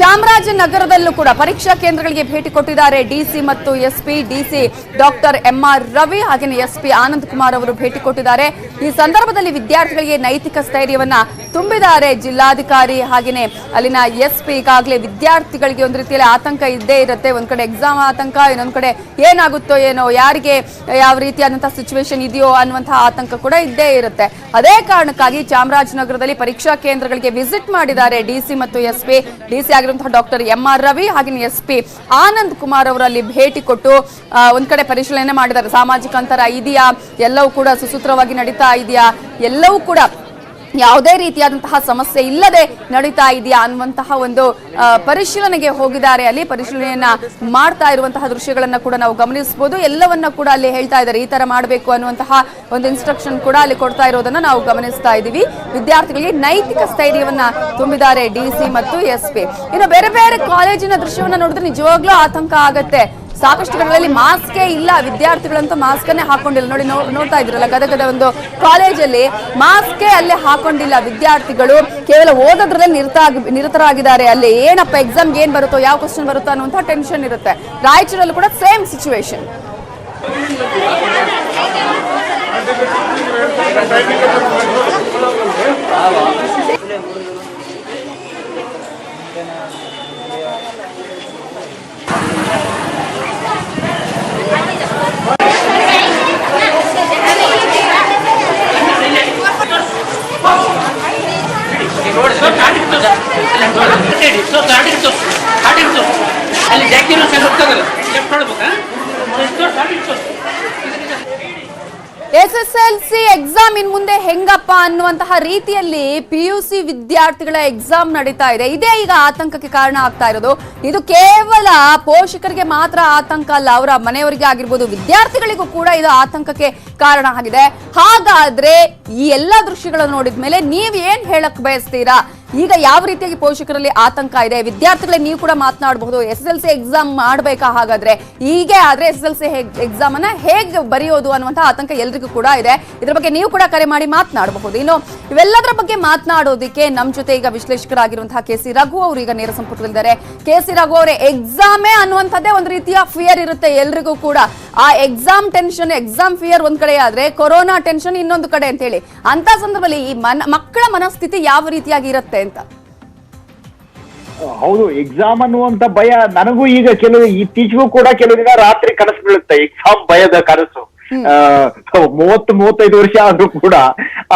ಚಾಮರಾಜನಗರದಲ್ಲೂ ಕೂಡ ಪರೀಕ್ಷಾ ಕೇಂದ್ರಗಳಿಗೆ ಭೇಟಿ ಕೊಟ್ಟಿದ್ದಾರೆ ಡಿಸಿ ಮತ್ತು SP DC doctor M R Ravi ಹಾಗೆಯೇ ಎಸ್ಪಿ ಆನಂದ್ ಕುಮಾರ್ ಅವರು ಭೇಟಿ ಕೊಟ್ಟಿದ್ದಾರೆ. ಈ ಸಂದರ್ಭದಲ್ಲಿ ವಿದ್ಯಾರ್ಥಿಗಳಿಗೆ ನೈತಿಕ ಸ್ಥೈರ್ಯವನ್ನ ತುಂಬಿದ್ದಾರೆ ಜಿಲ್ಲಾಧಿಕಾರಿ ಹಾಗೆಯೇ ಅಲ್ಲಿನ ಎಸ್ ಪಿ ಈಗಾಗಲೇ ವಿದ್ಯಾರ್ಥಿಗಳಿಗೆ ಒಂದು ರೀತಿಯಲ್ಲಿ ಆತಂಕ ಇದ್ದೇ ಇರುತ್ತೆ. ಒಂದ್ ಕಡೆ ಎಕ್ಸಾಮ್ ಆತಂಕ, ಇನ್ನೊಂದ್ ಕಡೆ ಏನಾಗುತ್ತೋ ಏನೋ, ಯಾರಿಗೆ ಯಾವ ರೀತಿಯಾದಂತಹ ಸಿಚುವೇಶನ್ ಇದೆಯೋ ಅನ್ನುವಂತಹ ಆತಂಕ ಕೂಡ ಇದ್ದೇ ಇರುತ್ತೆ. ಅದೇ ಕಾರಣಕ್ಕಾಗಿ ಚಾಮರಾಜನಗರದಲ್ಲಿ ಪರೀಕ್ಷಾ ಕೇಂದ್ರಗಳಿಗೆ ವಿಸಿಟ್ ಮಾಡಿದ್ದಾರೆ ಡಿಸಿ ಮತ್ತು ಎಸ್ ಎಸ್ಪಿ ಡಿಸಿ ಆಗಿರುವಂತಹ ಡಾಕ್ಟರ್ ಎಂ ಆರ್ ರವಿ ಹಾಗೆ ಎಸ್ಪಿ ಆನಂದ್ ಕುಮಾರ್ ಅವರಲ್ಲಿ ಭೇಟಿ ಕೊಟ್ಟು ಒಂದ್ ಕಡೆ ಪರಿಶೀಲನೆ ಮಾಡಿದ್ದಾರೆ. ಸಾಮಾಜಿಕ ಅಂತರ ಇದೆಯಾ? ಎಲ್ಲವೂ ಕೂಡ ಸುಸೂತ್ರವಾಗಿ ನಡೀತಾ ಇದೆಯಾ? ಎಲ್ಲವೂ ಕೂಡ ಯಾವುದೇ ರೀತಿಯಾದಂತಹ ಸಮಸ್ಯೆ ಇಲ್ಲದೆ ನಡೀತಾ ಇದೆಯಾ ಅನ್ನುವಂತಹ ಒಂದು ಪರಿಶೀಲನೆಗೆ ಹೋಗಿದ್ದಾರೆ. ಅಲ್ಲಿ ಪರಿಶೀಲನೆಯನ್ನ ಮಾಡ್ತಾ ಇರುವಂತಹ ದೃಶ್ಯಗಳನ್ನ ಕೂಡ ನಾವು ಗಮನಿಸಬಹುದು. ಎಲ್ಲವನ್ನ ಕೂಡ ಅಲ್ಲಿ ಹೇಳ್ತಾ ಇದ್ದಾರೆ. ಈ ತರ ಮಾಡಬೇಕು ಅನ್ನುವಂತಹ ಒಂದು ಇನ್ಸ್ಟ್ರಕ್ಷನ್ ಕೂಡ ಅಲ್ಲಿ ಕೊಡ್ತಾ ಇರೋದನ್ನ ನಾವು ಗಮನಿಸ್ತಾ ಇದ್ದೀವಿ. ವಿದ್ಯಾರ್ಥಿಗಳಿಗೆ ನೈತಿಕ ಸ್ಥೈರ್ಯವನ್ನ ತುಂಬಿದ್ದಾರೆ ಡಿಸಿ ಮತ್ತು ಎಸ್ಪಿ ಇನ್ನು ಬೇರೆ ಬೇರೆ ಕಾಲೇಜಿನ ದೃಶ್ಯವನ್ನ ನೋಡಿದ್ರೆ ನಿಜವಾಗ್ಲೂ ಆತಂಕ ಆಗತ್ತೆ. ಸಾಕಷ್ಟು ಕಡೆಗಳಲ್ಲಿ ಮಾಸ್ಕೇ ಇಲ್ಲ. ವಿದ್ಯಾರ್ಥಿಗಳಂತೂ ಮಾಸ್ಕನ್ನೇ ಹಾಕೊಂಡಿಲ್ಲ. ನೋಡಿ ನೋಡ್ತಾ ಇದ್ರಲ್ಲ ಗದಗದ ಒಂದು ಕಾಲೇಜಲ್ಲಿ ಮಾಸ್ಕೇ ಅಲ್ಲೇ ಹಾಕೊಂಡಿಲ್ಲ ವಿದ್ಯಾರ್ಥಿಗಳು. ಕೇವಲ ಓದೋದ್ರಲ್ಲೇ ನಿರತ ನಿರತರಾಗಿದ್ದಾರೆ ಅಲ್ಲಿ. ಏನಪ್ಪ ಎಕ್ಸಾಮ್ಗೆ ಏನು ಬರುತ್ತೋ, ಯಾವ ಕ್ವಶನ್ ಬರುತ್ತೋ ಅನ್ನುವಂಥ ಟೆನ್ಷನ್ ಇರುತ್ತೆ. ರಾಯಚೂರಲ್ಲೂ ಕೂಡ ಸೇಮ್ ಸಿಚುವೇಶನ್ ಅಲ್ಲಿ ಜಾಕಿರೋ ಸರ್ ಹೋಗ್ತದಲ್ಲ left ನೋಡ್ಬೇಕಾ starting S S L C exam ಇನ್ ಮುಂದೆ ಹೆಂಗಪ್ಪ ಅನ್ನುವಂತಹ ರೀತಿಯಲ್ಲಿ ಪಿ ಯು ಸಿ ವಿದ್ಯಾರ್ಥಿಗಳ ಎಕ್ಸಾಮ್ ನಡೀತಾ ಇದೆ. ಇದೇ ಈಗ ಆತಂಕಕ್ಕೆ ಕಾರಣ ಆಗ್ತಾ ಇರೋದು. ಇದು ಕೇವಲ ಪೋಷಕರಿಗೆ ಮಾತ್ರ ಆತಂಕ ಅಲ್ಲ, ಅವರ ಮನೆಯವರಿಗೆ ಆಗಿರ್ಬೋದು, ವಿದ್ಯಾರ್ಥಿಗಳಿಗೂ ಕೂಡ ಇದು ಆತಂಕಕ್ಕೆ ಕಾರಣ ಆಗಿದೆ. ಹಾಗಾದ್ರೆ ಈ ಎಲ್ಲ ದೃಶ್ಯಗಳನ್ನು ನೋಡಿದ ಮೇಲೆ ನೀವ್ ಏನ್ ಹೇಳಕ್ ಬಯಸ್ತೀರಾ? ಈಗ ಯಾವ ರೀತಿಯಾಗಿ ಪೋಷಕರಲ್ಲಿ ಆತಂಕ ಇದೆ? ವಿದ್ಯಾರ್ಥಿಗಳೇ ನೀವು ಕೂಡ ಮಾತನಾಡಬಹುದು. S S L C exam ಮಾಡಬೇಕಾ ಹಾಗಾದ್ರೆ? ಹೀಗೆ ಆದ್ರೆ S S L C exam ಅನ್ನ ಹೇಗೆ ಬರೆಯೋದು ಅನ್ನುವಂತಹ ಆತಂಕ ಎಲ್ರಿಗೂ ಕೂಡ ಇದೆ. ಇದ್ರ ಬಗ್ಗೆ ನೀವು ಕೂಡ ಕರೆ ಮಾಡಿ ಮಾತನಾಡಬಹುದು. ಇನ್ನು ಇವೆಲ್ಲದರ ಬಗ್ಗೆ ಮಾತನಾಡೋದಿಕ್ಕೆ ನಮ್ ಜೊತೆ ಈಗ ವಿಶ್ಲೇಷಕರಾಗಿರುವಂತಹ ಕೆ ಸಿ ರಘು ಅವರು ಈಗ ನೇರ ಸಂಪರ್ಕದಲ್ಲಿದ್ದಾರೆ ಕೆ ಸಿ ರಘು ಅವರೇ ಎಕ್ಸಾಮೇ ಅನ್ನುವಂಥದ್ದೇ ಒಂದು ರೀತಿಯ ಫಿಯರ್ ಇರುತ್ತೆ ಎಲ್ರಿಗೂ ಕೂಡ. ಆ ಎಕ್ಸಾಮ್ ಟೆನ್ಷನ್ ಎಕ್ಸಾಮ್ ಫಿಯರ್ ಒಂದ್ ಕಡೆ ಆದ್ರೆ ಕೊರೋನಾ ಟೆನ್ಷನ್ ಇನ್ನೊಂದು ಕಡೆ ಅಂತ ಹೇಳಿ ಅಂತ ಸಂದರ್ಭದಲ್ಲಿ ಈ ಮನ ಮಕ್ಕಳ ಮನಸ್ಥಿತಿ ಯಾವ ರೀತಿಯಾಗಿ ಇರುತ್ತೆ? ಅಂತ. ಹೌದು ಎಕ್ಸಾಮ್ ಅನ್ನುವಂತ ಭಯ ನನಗೂ ಈಗ ಕೆಲವು ಇತ್ತೀಚೆಗೂ ಕೂಡ ಕೆಲವು ದಿನ ರಾತ್ರಿ ಕನಸು ಬೀಳುತ್ತೆ ಎಕ್ಸಾಮ್ ಭಯದ ಕನಸು. ಮೂವತ್ತು ಮೂವತ್ತೈದು ವರ್ಷ ಆದ್ರೂ ಕೂಡ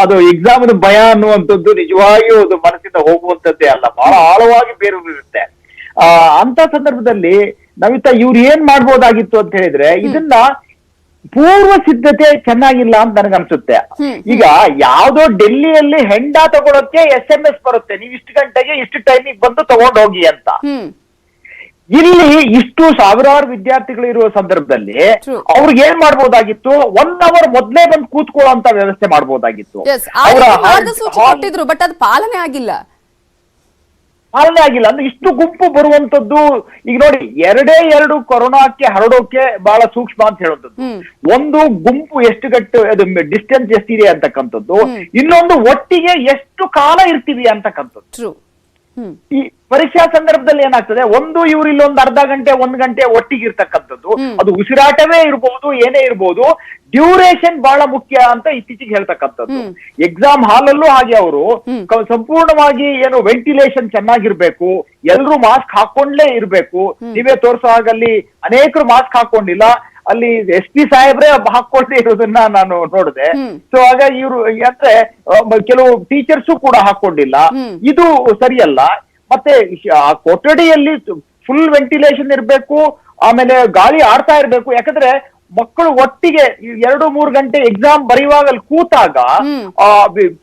ಅದು ಎಕ್ಸಾಮ್ ಭಯ ಅನ್ನುವಂಥದ್ದು ನಿಜವಾಗಿಯೂ ಅದು ಮನಸ್ಸಿಂದ ಹೋಗುವಂತದ್ದೇ ಅಲ್ಲ. ಬಹಳ ಆಳವಾಗಿ ಬೇರೂರಿರುತ್ತೆ ಆ ಅಂತ ಸಂದರ್ಭದಲ್ಲಿ ನವಿತಾ ಇವ್ರು ಏನ್ ಮಾಡ್ಬೋದಾಗಿತ್ತು ಅಂತ ಹೇಳಿದ್ರೆ ಇದನ್ನ ಪೂರ್ವ ಸಿದ್ಧತೆ ಚೆನ್ನಾಗಿಲ್ಲ ಅಂತ ನನಗನ್ಸುತ್ತೆ ಈಗ ಯಾವ್ದೋ ಡೆಲ್ಲಿಯಲ್ಲಿ ಹೆಂಡ ತಗೊಳಕ್ಕೆ ಎಸ್ ಎಂ ಎಸ್ ಬರುತ್ತೆ. ನೀವು ಇಷ್ಟು ಗಂಟೆಗೆ ಇಷ್ಟು ಟೈಮಿಗೆ ಬಂದು ತಗೊಂಡೋಗಿ ಅಂತ. ಇಲ್ಲಿ ಇಷ್ಟು ಸಾವಿರಾರು ವಿದ್ಯಾರ್ಥಿಗಳು ಇರುವ ಸಂದರ್ಭದಲ್ಲಿ. ಅವ್ರಿಗೆ ಏನ್ ಮಾಡ್ಬೋದಾಗಿತ್ತು? ಒನ್ ಅವರ್ ಮೊದ್ಲೇ ಬಂದು ಕೂತ್ಕೊಳ್ಳೋ ಅಂತ ವ್ಯವಸ್ಥೆ ಮಾಡ್ಬೋದಾಗಿತ್ತು. ಬಟ್ ಅದು ಪಾಲನೆ ಆಗಿಲ್ಲ. ಪಾಲನೆ ಆಗಿಲ್ಲ. ಅಂದ್ರೆ ಇಷ್ಟು ಗುಂಪು ಬರುವಂತದ್ದು ಈಗ ನೋಡಿ ಎರಡೇ ಎರಡು ಕೊರೋನಾಕ್ಕೆ ಹರಡೋಕೆ ಬಹಳ ಸೂಕ್ಷ್ಮ ಅಂತ ಹೇಳುವಂಥದ್ದು. ಒಂದು ಗುಂಪು ಎಷ್ಟು ಗಟ್ಟು ಅದು ಡಿಸ್ಟೆನ್ಸ್ ಎಷ್ಟಿದೆ ಅಂತಕ್ಕಂಥದ್ದು. ಇನ್ನೊಂದು ಒಟ್ಟಿಗೆ ಎಷ್ಟು ಕಾಲ ಇರ್ತೀವಿ ಅಂತಕ್ಕಂಥದ್ದು. ಈ ಪರೀಕ್ಷಾ ಸಂದರ್ಭದಲ್ಲಿ ಏನಾಗ್ತದೆ? ಒಂದು ಇವ್ರು ಇಲ್ಲೊಂದು ಅರ್ಧ ಗಂಟೆ ಒಂದ್ ಗಂಟೆ ಒಟ್ಟಿಗೆ ಇರ್ತಕ್ಕಂಥದ್ದು ಅದು ಉಸಿರಾಟವೇ ಇರ್ಬೋದು ಏನೇ ಇರ್ಬೋದು ಡ್ಯೂರೇಷನ್ ಬಹಳ ಮುಖ್ಯ ಅಂತ ಇತ್ತೀಚೆಗೆ ಹೇಳ್ತಕ್ಕಂಥದ್ದು. ಎಕ್ಸಾಮ್ ಹಾಲಲ್ಲೂ ಹಾಗೆ ಅವರು ಸಂಪೂರ್ಣವಾಗಿ ಏನು ವೆಂಟಿಲೇಷನ್ ಚೆನ್ನಾಗಿರ್ಬೇಕು ಎಲ್ರು ಮಾಸ್ಕ್ ಹಾಕೊಂಡ್ಲೇ ಇರ್ಬೇಕು. ನೀವೇ ತೋರಿಸೋ ಹಾಗಲ್ಲಿ ಅನೇಕರು ಮಾಸ್ಕ್ ಹಾಕೊಂಡಿಲ್ಲ. ಅಲ್ಲಿ ಎಸ್ ಪಿ ಸಾಹೇಬ್ರೆ ಹಾಕೊಳ್ತೇ ಇರೋದನ್ನ ನಾನು ನೋಡಿದೆ. ಸೊ ಆಗ ಇವರು ಅಂದ್ರೆ ಕೆಲವು ಟೀಚರ್ಸು ಕೂಡ ಹಾಕೊಂಡಿಲ್ಲ ಇದು ಸರಿಯಲ್ಲ. ಮತ್ತೆ ಆ ಕೊಠಡಿಯಲ್ಲಿ ಫುಲ್ ವೆಂಟಿಲೇಷನ್ ಇರ್ಬೇಕು ಆಮೇಲೆ ಗಾಳಿ ಆಡ್ತಾ ಇರ್ಬೇಕು. ಯಾಕಂದ್ರೆ ಮಕ್ಕಳು ಒಟ್ಟಿಗೆ ಎರಡು ಮೂರು ಗಂಟೆ ಎಕ್ಸಾಮ್ ಬರೆಯುವಾಗ ಅಲ್ಲಿ ಕೂತಾಗ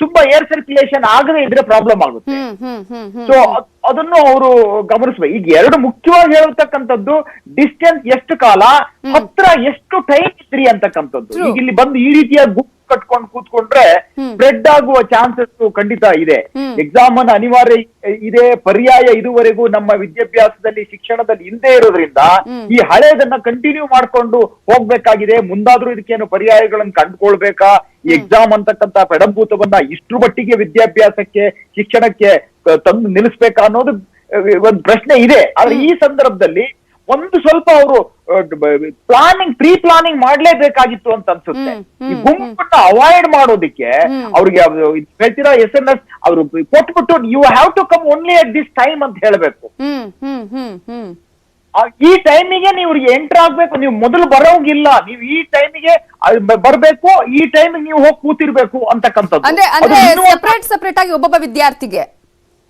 ತುಂಬಾ ಏರ್ ಸರ್ಕ್ಯುಲೇಷನ್ ಆಗದೆ ಇದ್ರೆ ಪ್ರಾಬ್ಲಮ್ ಆಗುತ್ತೆ. ಸೊ ಅದನ್ನು ಅವರು ಗಮನಿಸ್ಬೇಕು. ಈಗ ಎರಡು ಮುಖ್ಯವಾಗಿ ಹೇಳ್ತಕ್ಕಂಥದ್ದು ಡಿಸ್ಟೆನ್ಸ್ ಎಷ್ಟು ಕಾಲ ಹತ್ರ ಎಷ್ಟು ಟೈಮ್ ಇದ್ರಿ ಅಂತಕ್ಕಂಥದ್ದು. ಇಲ್ಲಿ ಬಂದು ಈ ರೀತಿಯ ಗುಂಪು ಕಟ್ಕೊಂಡು ಕೂತ್ಕೊಂಡ್ರೆ ಸ್ಪ್ರೆಡ್ ಆಗುವ ಚಾನ್ಸಸ್ ಖಂಡಿತ ಇದೆ. ಎಕ್ಸಾಮ್ ಅನ್ನ ಅನಿವಾರ್ಯ ಇದೆ ಪರ್ಯಾಯ ಇದುವರೆಗೂ ನಮ್ಮ ವಿದ್ಯಾಭ್ಯಾಸದಲ್ಲಿ ಶಿಕ್ಷಣದಲ್ಲಿ ಹಿಂದೆ ಇರೋದ್ರಿಂದ ಈ ಹಳೇದನ್ನ ಕಂಟಿನ್ಯೂ ಮಾಡ್ಕೊಂಡು ಹೋಗ್ಬೇಕಾಗಿದೆ. ಮುಂದಾದ್ರೂ ಇದಕ್ಕೇನು ಪರ್ಯಾಯಗಳನ್ನು ಕಂಡುಕೊಳ್ಬೇಕಾ? ಈ ಎಕ್ಸಾಮ್ ಅಂತಕ್ಕಂತ ಪೆಡಂಭೂತವನ್ನ ಇಷ್ಟ್ರ ಮಟ್ಟಿಗೆ ವಿದ್ಯಾಭ್ಯಾಸಕ್ಕೆ ಶಿಕ್ಷಣಕ್ಕೆ ತಂದು ನಿಲ್ಲಿಸ್ಬೇಕಾ ಅನ್ನೋದು ಒಂದು ಪ್ರಶ್ನೆ ಇದೆ. ಆದ್ರೆ ಈ ಸಂದರ್ಭದಲ್ಲಿ ಒಂದು ಸ್ವಲ್ಪ ಅವರು ಪ್ಲಾನಿಂಗ್ ಪ್ರೀ ಪ್ಲಾನಿಂಗ್ ಮಾಡ್ಲೇಬೇಕಾಗಿತ್ತು ಅಂತ ಅನ್ಸುತ್ತೆ. ಈ ಗುಂಪನ್ನ ಅವಾಯ್ಡ್ ಮಾಡೋದಿಕ್ಕೆ ಅವ್ರಿಗೆ ಹೇಳ್ತೀರಾ ಎಸ್ ಎನ್ ಎಸ್ ಅವರು ಕೊಟ್ಬಿಟ್ಟು you have to come only at this time ಅಂತ ಹೇಳ್ಬೇಕು. ಈ ಟೈಮಿಗೆ ನೀವು ಎಂಟರ್ ಆಗ್ಬೇಕು. ನೀವು ಮೊದಲು ಬರೋಂಗಿಲ್ಲ. ನೀವು ಈ ಟೈಮಿಗೆ ಬರ್ಬೇಕು. ಈ ಟೈಮಿಗೆ ನೀವು ಹೋಗಿ ಕೂತಿರ್ಬೇಕು ಅಂತಕ್ಕಂಥದ್ದು. ಸೆಪರೇಟ್ ಸೆಪರೇಟ್ ಆಗಿ ಒಬ್ಬೊಬ್ಬ ವಿದ್ಯಾರ್ಥಿಗೆ.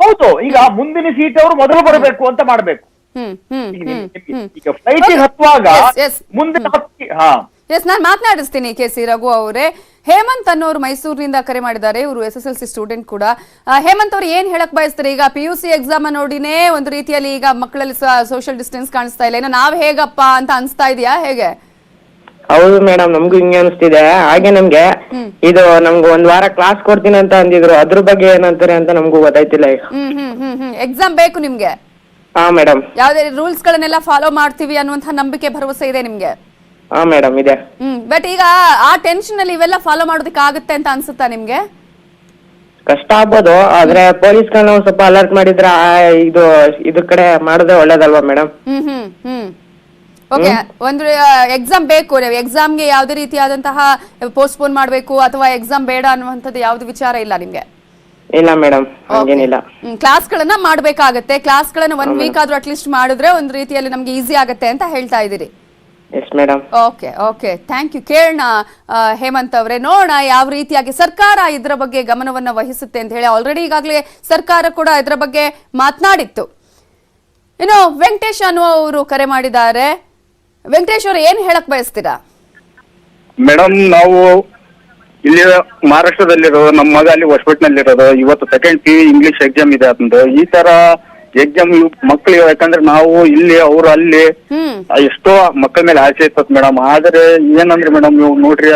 ಹೌದು. ಈಗ ಮುಂದಿನ ಸೀಟ್ ಅವರು ಮೊದಲು ಬರಬೇಕು ಅಂತ ಮಾಡ್ಬೇಕು. ಈಗ ಹ್ಮ್ ನಿಮ್ಗೆ- ಹ್ಮ್. ಈಗ ಫ್ಲೈಟ್. ಹತ್ತುವಾಗ ಮುಂದೆ. ಹತ್ತಿ ಹಾ. ಎಸ್ ನಾನು ಮಾತನಾಡಿಸ್ತೀನಿ ಕೆ ಸಿ ರಘು ಅವರೇ. ಹೇಮಂತ್ ಅನ್ನೋರು ಮೈಸೂರಿನಿಂದ ಕರೆ ಮಾಡಿದ್ದಾರೆ. ಇವರು S S L C student ಕೂಡ. ಹೇಮಂತ್ ಅವ್ರು ಏನ್ ಹೇಳಕ್ ಬಯಸ್ತಾರೆ? ಈಗ ಪಿ ಯು ಸಿ ಎಕ್ಸಾಮ್ ನೋಡಿನೇ ಒಂದು ರೀತಿಯಲ್ಲಿ ಈಗ ಮಕ್ಕಳಲ್ಲಿ ಸೋಷಿಯಲ್ ಡಿಸ್ಟೆನ್ಸ್ ಕಾಣಿಸ್ತಾ ಇಲ್ಲ. ಏನೋ ನಾವ್ ಹೇಗಪ್ಪ ಅಂತ ಅನ್ಸ್ತಾ ಇದೆಯಾ? ಹೇಗೆ? ಹೌದು ಮೇಡಮ್ ನಮಗೂ ಹಿಂಗೆ ಅನಿಸ್ತಿದೆ. ಹಾಗೆ ನಮ್ಗೆ ಇದು ನಮ್ಗೆ ಒಂದ್ ವಾರ ಕ್ಲಾಸ್ ಕೊಡ್ತೀನಿ ಅಂತ ಅಂದಿದ್ರು. ಅದ್ರ ಬಗ್ಗೆ ಏನಂತಾರೆ ಅಂತ ನಮಗೂ ಗೊತ್ತಾಯ್ತಿಲ್ಲ ಈಗ. ಹ್ಮ್ ಹ್ಮ್ ಹ್ಮ್ ಹ್ಮ್. ಎಕ್ಸಾಮ್ ಬೇಕು ನಿಮ್ಗೆ? ಹಾ ಮೇಡಮ್ ಯಾವ್ದೇ ರೂಲ್ಸ್ ಗಳನ್ನೆಲ್ಲ ಫಾಲೋ ಮಾಡ್ತೀವಿ ಅನ್ನುವಂತ ನಂಬಿಕೆ ಭರವಸೆ ಇದೆ ನಿಮ್ಗೆ? ಹಾ ಮೇಡಮ್ ಇದೆ. ಹ್ಮ್ ಬಟ್ ಈಗ ಆ ಟೆನ್ಷನ್ ಅಲ್ಲಿ ಇವೆಲ್ಲ ಫಾಲೋ ಮಾಡೋದಕ್ಕೆ ಆಗುತ್ತೆ ಅಂತ ಅನ್ಸುತ್ತಾ ನಿಮ್ಗೆ? ಕಷ್ಟ ಆಗ್ಬೋದು ಆದ್ರೆ ಪೊಲೀಸ್ಗಳನ್ನ ಒಂದ್ ಸ್ವಲ್ಪ ಅಲರ್ಟ್ ಮಾಡಿದ್ರೆ ಆ, ಇದು ಇದ್ರ ಕಡೆ ಮಾಡಿದ್ರೆ ಒಳ್ಳೇದಲ್ವಾ madam hmm hmm hmm. Okay ಒಂದು ಎಕ್ಸಾಮ್ ಬೇಕು ಎಕ್ಸಾಮ್ಗೆ ಯಾವುದೇ ರೀತಿಯಾದಂತಹ ಪೋಸ್ಟ್ಪೋನ್ ಮಾಡಬೇಕು ಅಥವಾ ಎಕ್ಸಾಮ್ ಬೇಡ ಅನ್ನುವಂಥದ್ದು ಯಾವ್ದು ವಿಚಾರ ಇಲ್ಲ ನಿಮ್ಗೆ? ಇಲ್ಲ ಮೇಡಮ್ ಹಂಗೇನಿಲ್ಲ. ಕ್ಲಾಸ್ಗಳನ್ನ ಮಾಡ್ಬೇಕಾಗತ್ತೆ. ಕ್ಲಾಸ್ಗಳನ್ನ ಒನ್ ವೀಕ್ ಆದ್ರೂ ಅಟ್ಲೀಸ್ಟ್ ಮಾಡಿದ್ರೆ ಒಂದ್ ರೀತಿಯಲ್ಲಿ ನಮ್ಗೆ ಈಸಿ ಆಗುತ್ತೆ ಅಂತ ಹೇಳ್ತಾ ಇದೀರಿ yes madam okay okay thank you ಕೇಳೋಣ ಹೇಮಂತ್ ಅವರೇ ನೋಡೋಣ ಯಾವ ರೀತಿಯಾಗಿ ಸರ್ಕಾರ ಇದರ ಬಗ್ಗೆ ಗಮನವನ್ನ ವಹಿಸುತ್ತೆ ಅಂತ ಹೇಳಿ. ಆಲ್ರೆಡಿ ಈಗಾಗಲೇ ಸರ್ಕಾರ ಕೂಡ ಇದರ ಬಗ್ಗೆ ಮಾತನಾಡಿತ್ತು. ಇನ್ನು ವೆಂಕಟೇಶ್ ಅನ್ನುವ ಅವರು ಕರೆ ಮಾಡಿದ್ದಾರೆ. ವೆಂಕಟೇಶ್ ಅವರು ಏನ್ ಹೇಳಕ್ ಬಯಸ್ತೀರಾ? ಮೇಡಮ್ ನಾವು ಇಲ್ಲಿ ಮಹಾರಾಷ್ಟ್ರದಲ್ಲಿರೋದು ನಮ್ಮ ಮಗ ಅಲ್ಲಿ ಹೊಸಪೇಟ್ನಲ್ಲಿರೋದು ಇವತ್ತು ಸೆಕೆಂಡ್ ಪಿ ಇಂಗ್ಲಿಷ್ ಎಕ್ಸಾಮ್ ಇದೆ ಅಂತಂದು ಈ ತರ ಎಕ್ಸಾಮ್ ಮಕ್ಕಳು ಯಾಕಂದ್ರೆ ನಾವು ಇಲ್ಲಿ ಅವ್ರು ಅಲ್ಲಿ ಹ್ಮ್. ಎಷ್ಟೋ ಮಕ್ಕಳ ಮೇಲೆ ಆಸೆ ಇರ್ತದೆ ಮೇಡಮ್. ಆದ್ರೆ ಏನಂದ್ರೆ ಮೇಡಮ್ ನೀವು ನೋಡ್ರಿ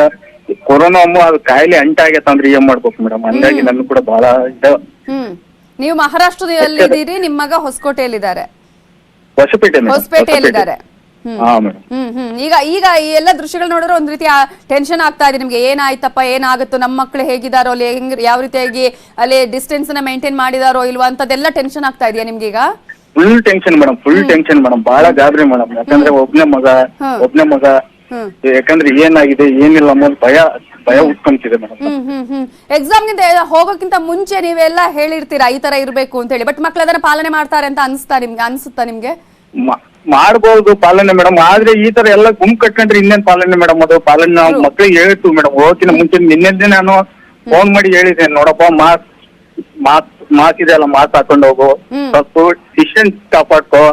ಕೊರೋನಾ ಅಮ್ಮ ಅದು ಕಾಯಿಲೆ ಅಂಟಾಗೈತಂದ್ರೆ ಏನ್ ಮಾಡ್ಬೇಕು ಮೇಡಮ್? ಹಂಗಾಗಿ ನನ್ ಕೂಡ ಬಹಳ ಇದ. ಹ್ಮ್. ನೀವು ಮಹಾರಾಷ್ಟ್ರದಲ್ಲಿ ಇದ್ದೀರಿ ನಿಮ್ಮ ಮಗ ಹೊಸಕೋಟೆಯಲ್ಲಿದ್ದಾರೆ. ಹೊಸಪೇಟೆ ಮೇಡಮ್. ಹೊಸಪೇಟೆಯಲ್ಲಿದ್ದಾರೆ. ಹ್ಮ್. ಹಾ ಮೇಡಮ್ ಹ್ಮ್ ಹ್ಮ್. ಈಗ ಈಗ ಈ ಎಲ್ಲ ದೃಶ್ಯಗಳು ನೋಡಿದ್ರೆ ಒಂದ್ ರೀತಿ ಟೆನ್ಷನ್ ಆಗ್ತಾ ಇದೆ. ನಿಮ್ಗೆ ಏನಾಯ್ತಪ್ಪ ಏನಾಗುತ್ತೋ ನಮ್ಮ ಮಕ್ಳು ಹೇಗಿದಾರೋ ಅಲ್ಲಿ ಹೆಂಗ್ ಯಾವ ರೀತಿಯಾಗಿ ಅಲ್ಲಿ ಡಿಸ್ಟೆನ್ಸ್ನ ಮೇಂಟೈನ್ ಮಾಡಿದಾರೋ ಇಲ್ವಾ ಅಂತದೆಲ್ಲ ಟೆನ್ಷನ್ ಆಗ್ತಾ ಇದೆಯಾ ನಿಮ್ಗೆ ಈಗ? Full tension madam full tension madam ಬಹಳ ಗಾಬರಿ ಮೇಡಮ್ ಯಾಕಂದ್ರೆ ಒಬ್ನೇ ಮಗ. ಒಬ್ನೇ ಮಗ. ಯಾಕಂದ್ರೆ ಏನಾಗಿದೆ ಏನಿಲ್ಲ ಅನ್ನೋದು ಭಯ ಭಯ ಉಟ್ಕೊಂತಿದೆ ಮೇಡಮ್ ಎಕ್ಸಾಮ್ ಗಿಂತ ಹೋಗೋಕ್ಕಿಂತ ಮುಂಚೆ ನೀವೆಲ್ಲ ಹೇಳಿರ್ತೀರಾ ಈ ತರ ಇರ್ಬೇಕು ಅಂತ ಹೇಳಿ. ಬಟ್ ಮಕ್ಳು ಅದನ್ನ ಪಾಲನೆ ಮಾಡ್ತಾರೆ ಅಂತ ಅನ್ಸ್ತಾ ನಿಮ್ಗೆ ಅನ್ಸುತ್ತಾ ನಿಮ್ಗೆ? ಮಾಡ್ಬೋದು ಪಾಲನೆ ಮೇಡಮ್ ಆದ್ರೆ ಈ ತರ ಎಲ್ಲ ಗುಂಪು ಕಟ್ಕೊಂಡ್ರೆ ಇನ್ನೇನ್ ಪಾಲನೆ ಮೇಡಮ್ ಅದು? ಪಾಲನೆ ನಾವು ಮಕ್ಳಿಗೆ ಹೇಳ್ತು ಮೇಡಮ್. ಹೋಗಿನ ಮುಂಚೆ ನಿನ್ನೆ ನಾನು ಫೋನ್ ಮಾಡಿ ಹೇಳಿದೆ ನೋಡಪ್ಪ ಮಾಸ್ ಮಾಸ್ ಮಾಸ್ಕ್ ಇದೆ ಅಲ್ಲ ಮಾಸ್ಕ್ ಹಾಕೊಂಡು ಹೋಗು. ಸ್ವಲ್ಪ ಡಿಸ್ಟೆನ್ಸ್ ಕಾಪಾಡ್ಕೋ.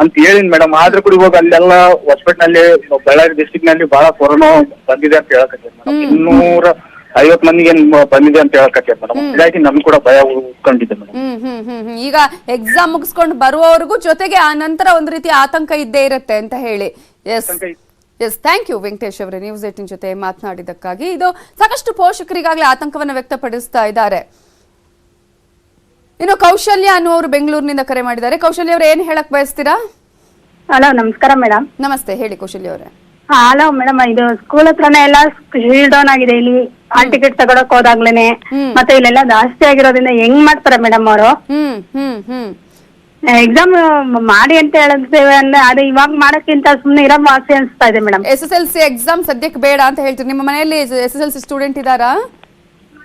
ಅಂತ ಹೇಳಿನ್ ಮೇಡಮ್. ಆದ್ರೂ ಕೂಡ ಇವಾಗ ಅಲ್ಲೆಲ್ಲ ಹೊಸಪೇಟ್ನಲ್ಲಿ ಬಳ್ಳಾರಿ ಡಿಸ್ಟಿಕ್ನಲ್ಲಿ ಬಹಳ ಕೊರೋನಾ ಬಂದಿದೆ ಅಂತ ಹೇಳಕತ್ತೆ ಮೇಡಮ್. ಇನ್ನೂರ ಐವತ್ ಮಂದಿಗೆ ಏನ್ ಬಂದಿದೆ ಅಂತ ಹೇಳಕತ್ತೆ ಮೇಡಮ್ ಹೀಗಾಗಿ ನಮ್ಗೆ ಕೂಡ ಭಯ ಉಳ್ಕೊಂಡಿದೆ ಮೇಡಮ್ ಹ್ಮ್ ಹ್ಮ್ ಹ್ಮ್ ಹ್ಮ್. ಈಗ ಎಕ್ಸಾಮ್ ಮುಗಿಸ್ಕೊಂಡು ಬರುವವರೆಗೂ ಜೊತೆಗೆ ಆ ನಂತರ ಒಂದು ರೀತಿ ಆತಂಕ ಇದ್ದೇ ಇರುತ್ತೆ ಅಂತ ಹೇಳಿ. ಎಸ್ ಆತಂಕ ಇ- ಎಸ್ ಥ್ಯಾಂಕ್ ಯು ವೆಂಕಟೇಶ್ ಅವರೇ. ನ್ಯೂಸ್ ಏಟಿನ್ ಜೊತೆ ಮಾತನಾಡಿದಕ್ಕಾಗಿ ಇದು ಸಾಕಷ್ಟು ಪೋಷಕರಿಗಾಗಲೇ ಆತಂಕವನ್ನ ವ್ಯಕ್ತಪಡಿಸ್ತಾ ಇದ್ದಾರೆ. ಇನ್ನು ಕೌಶಲ್ಯ ಅನ್ನುವರು ಬೆಂಗಳೂರಿನಿಂದ ಕರೆ ಮಾಡಿದ್ದಾರೆ. ಕೌಶಲ್ಯ ಅವರು ಏನ್ ಹೇಳಕ್ ಬಯಸ್ತೀರಾ? ಹಲೋ ನಮಸ್ಕಾರ ಮೇಡಮ್ ನಮಸ್ತೆ ಹೇಳಿ ಕೌಶಲ್ಯ ಅವರೇ. ಹಲೋ ಮೇಡಮ್ ಇದು ಸ್ಕೂಲ್ ಹತ್ರನೇ ಎಲ್ಲ ಶೀಲ್ ಡೌನ್ ಆಗಿದೆ ಇಲ್ಲಿ. ಹಾಲ್ ಟಿಕೆಟ್ ತಗೊಳಕ್ ಹೋದಾಗ್ಲೇನೆ. ಮತ್ತೆ ಇಲ್ಲೆಲ್ಲ ಜಾಸ್ತಿ ಆಗಿರೋದ್ರಿಂದ ಹೆಂಗ್ ಮಾಡ್ತಾರೆ ಮೇಡಮ್ ಅವರು? ಹ್ಮ್ ಹ್ಮ್ ಹ್ಮ್. ಎಕ್ಸಾಮ್ ಮಾಡಿ ಅಂತ ಹೇಳ್ತೇವೆ ಅಂದ್ರೆ ಅದು ಇವಾಗ ಮಾಡಕ್ಕಿಂತ ಸುಮ್ನೆ ಇರೋ ವಾಸಿ ಅನ್ಸ್ತಾ ಇದೆ madam. S S L C exam ಸದ್ಯಕ್ಕೆ ಬೇಡ ಅಂತ ಹೇಳ್ತೀರಿ. ನಿಮ್ಮ ಮನೆಯಲ್ಲಿ S S L C student ಇದಾರಾ?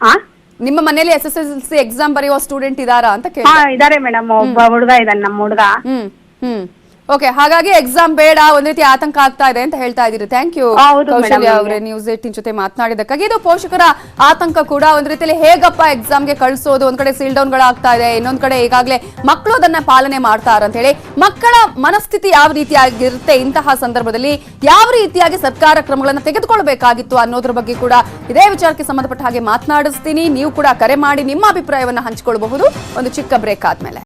ಹಾ ನಿಮ್ಮ ಮನೆಯಲ್ಲಿ S S L C exam ಬರೆಯುವ ಸ್ಟೂಡೆಂಟ್ ಇದಾರಾ ಅಂತ ಕೇಳಿ ಹಾ ಇದಾರೆ ಮೇಡಮ್. ಒಬ್ಬ ಹುಡುಗ ಇದಾನೆ ನಮ್ಮ ಹುಡುಗ. ಹ್ಮ್ ಹ್ಮ್. ಓಕೆ ಹಾಗಾಗಿ ಎಕ್ಸಾಮ್ ಬೇಡ ಒಂದ್ ರೀತಿ ಆತಂಕ ಆಗ್ತಾ ಇದೆ ಅಂತ ಹೇಳ್ತಾ ಇದೀರಿ ಥ್ಯಾಂಕ್ ಯು ಕೌಶಲ್ಯ. ಅವರೇ ನ್ಯೂಸ್ ಏಟಿನ್ ಜೊತೆ ಮಾತನಾಡಿದಕ್ಕಾಗಿ ಇದು ಪೋಷಕರ ಆತಂಕ ಕೂಡ ಒಂದ್ ರೀತಿಯಲ್ಲಿ ಹೇಗಪ್ಪ ಎಕ್ಸಾಮ್ಗೆ ಕಳಿಸೋದು? ಒಂದ್ ಕಡೆ ಸೀಲ್ ಡೌನ್ ಗಳಾಗ್ತಾ ಇದೆ ಇನ್ನೊಂದ್ ಕಡೆ ಈಗಾಗಲೇ ಮಕ್ಕಳು ಅದನ್ನ ಪಾಲನೆ ಮಾಡ್ತಾರ ಅಂತ ಹೇಳಿ. ಮಕ್ಕಳ ಮನಸ್ಥಿತಿ ಯಾವ ರೀತಿಯಾಗಿರುತ್ತೆ ಇಂತಹ ಸಂದರ್ಭದಲ್ಲಿ? ಯಾವ ರೀತಿಯಾಗಿ ಸರ್ಕಾರ ಕ್ರಮಗಳನ್ನ ತೆಗೆದುಕೊಳ್ಬೇಕಾಗಿತ್ತು ಅನ್ನೋದ್ರ ಬಗ್ಗೆ ಕೂಡ ಇದೇ ವಿಚಾರಕ್ಕೆ ಸಂಬಂಧಪಟ್ಟ ಹಾಗೆ ಮಾತನಾಡಿಸ್ತೀನಿ. ನೀವು ಕೂಡ ಕರೆ ಮಾಡಿ ನಿಮ್ಮ ಅಭಿಪ್ರಾಯವನ್ನ ಹಂಚಿಕೊಳ್ಳಬಹುದು ಒಂದು ಚಿಕ್ಕ ಬ್ರೇಕ್ ಆದ್ಮೇಲೆ.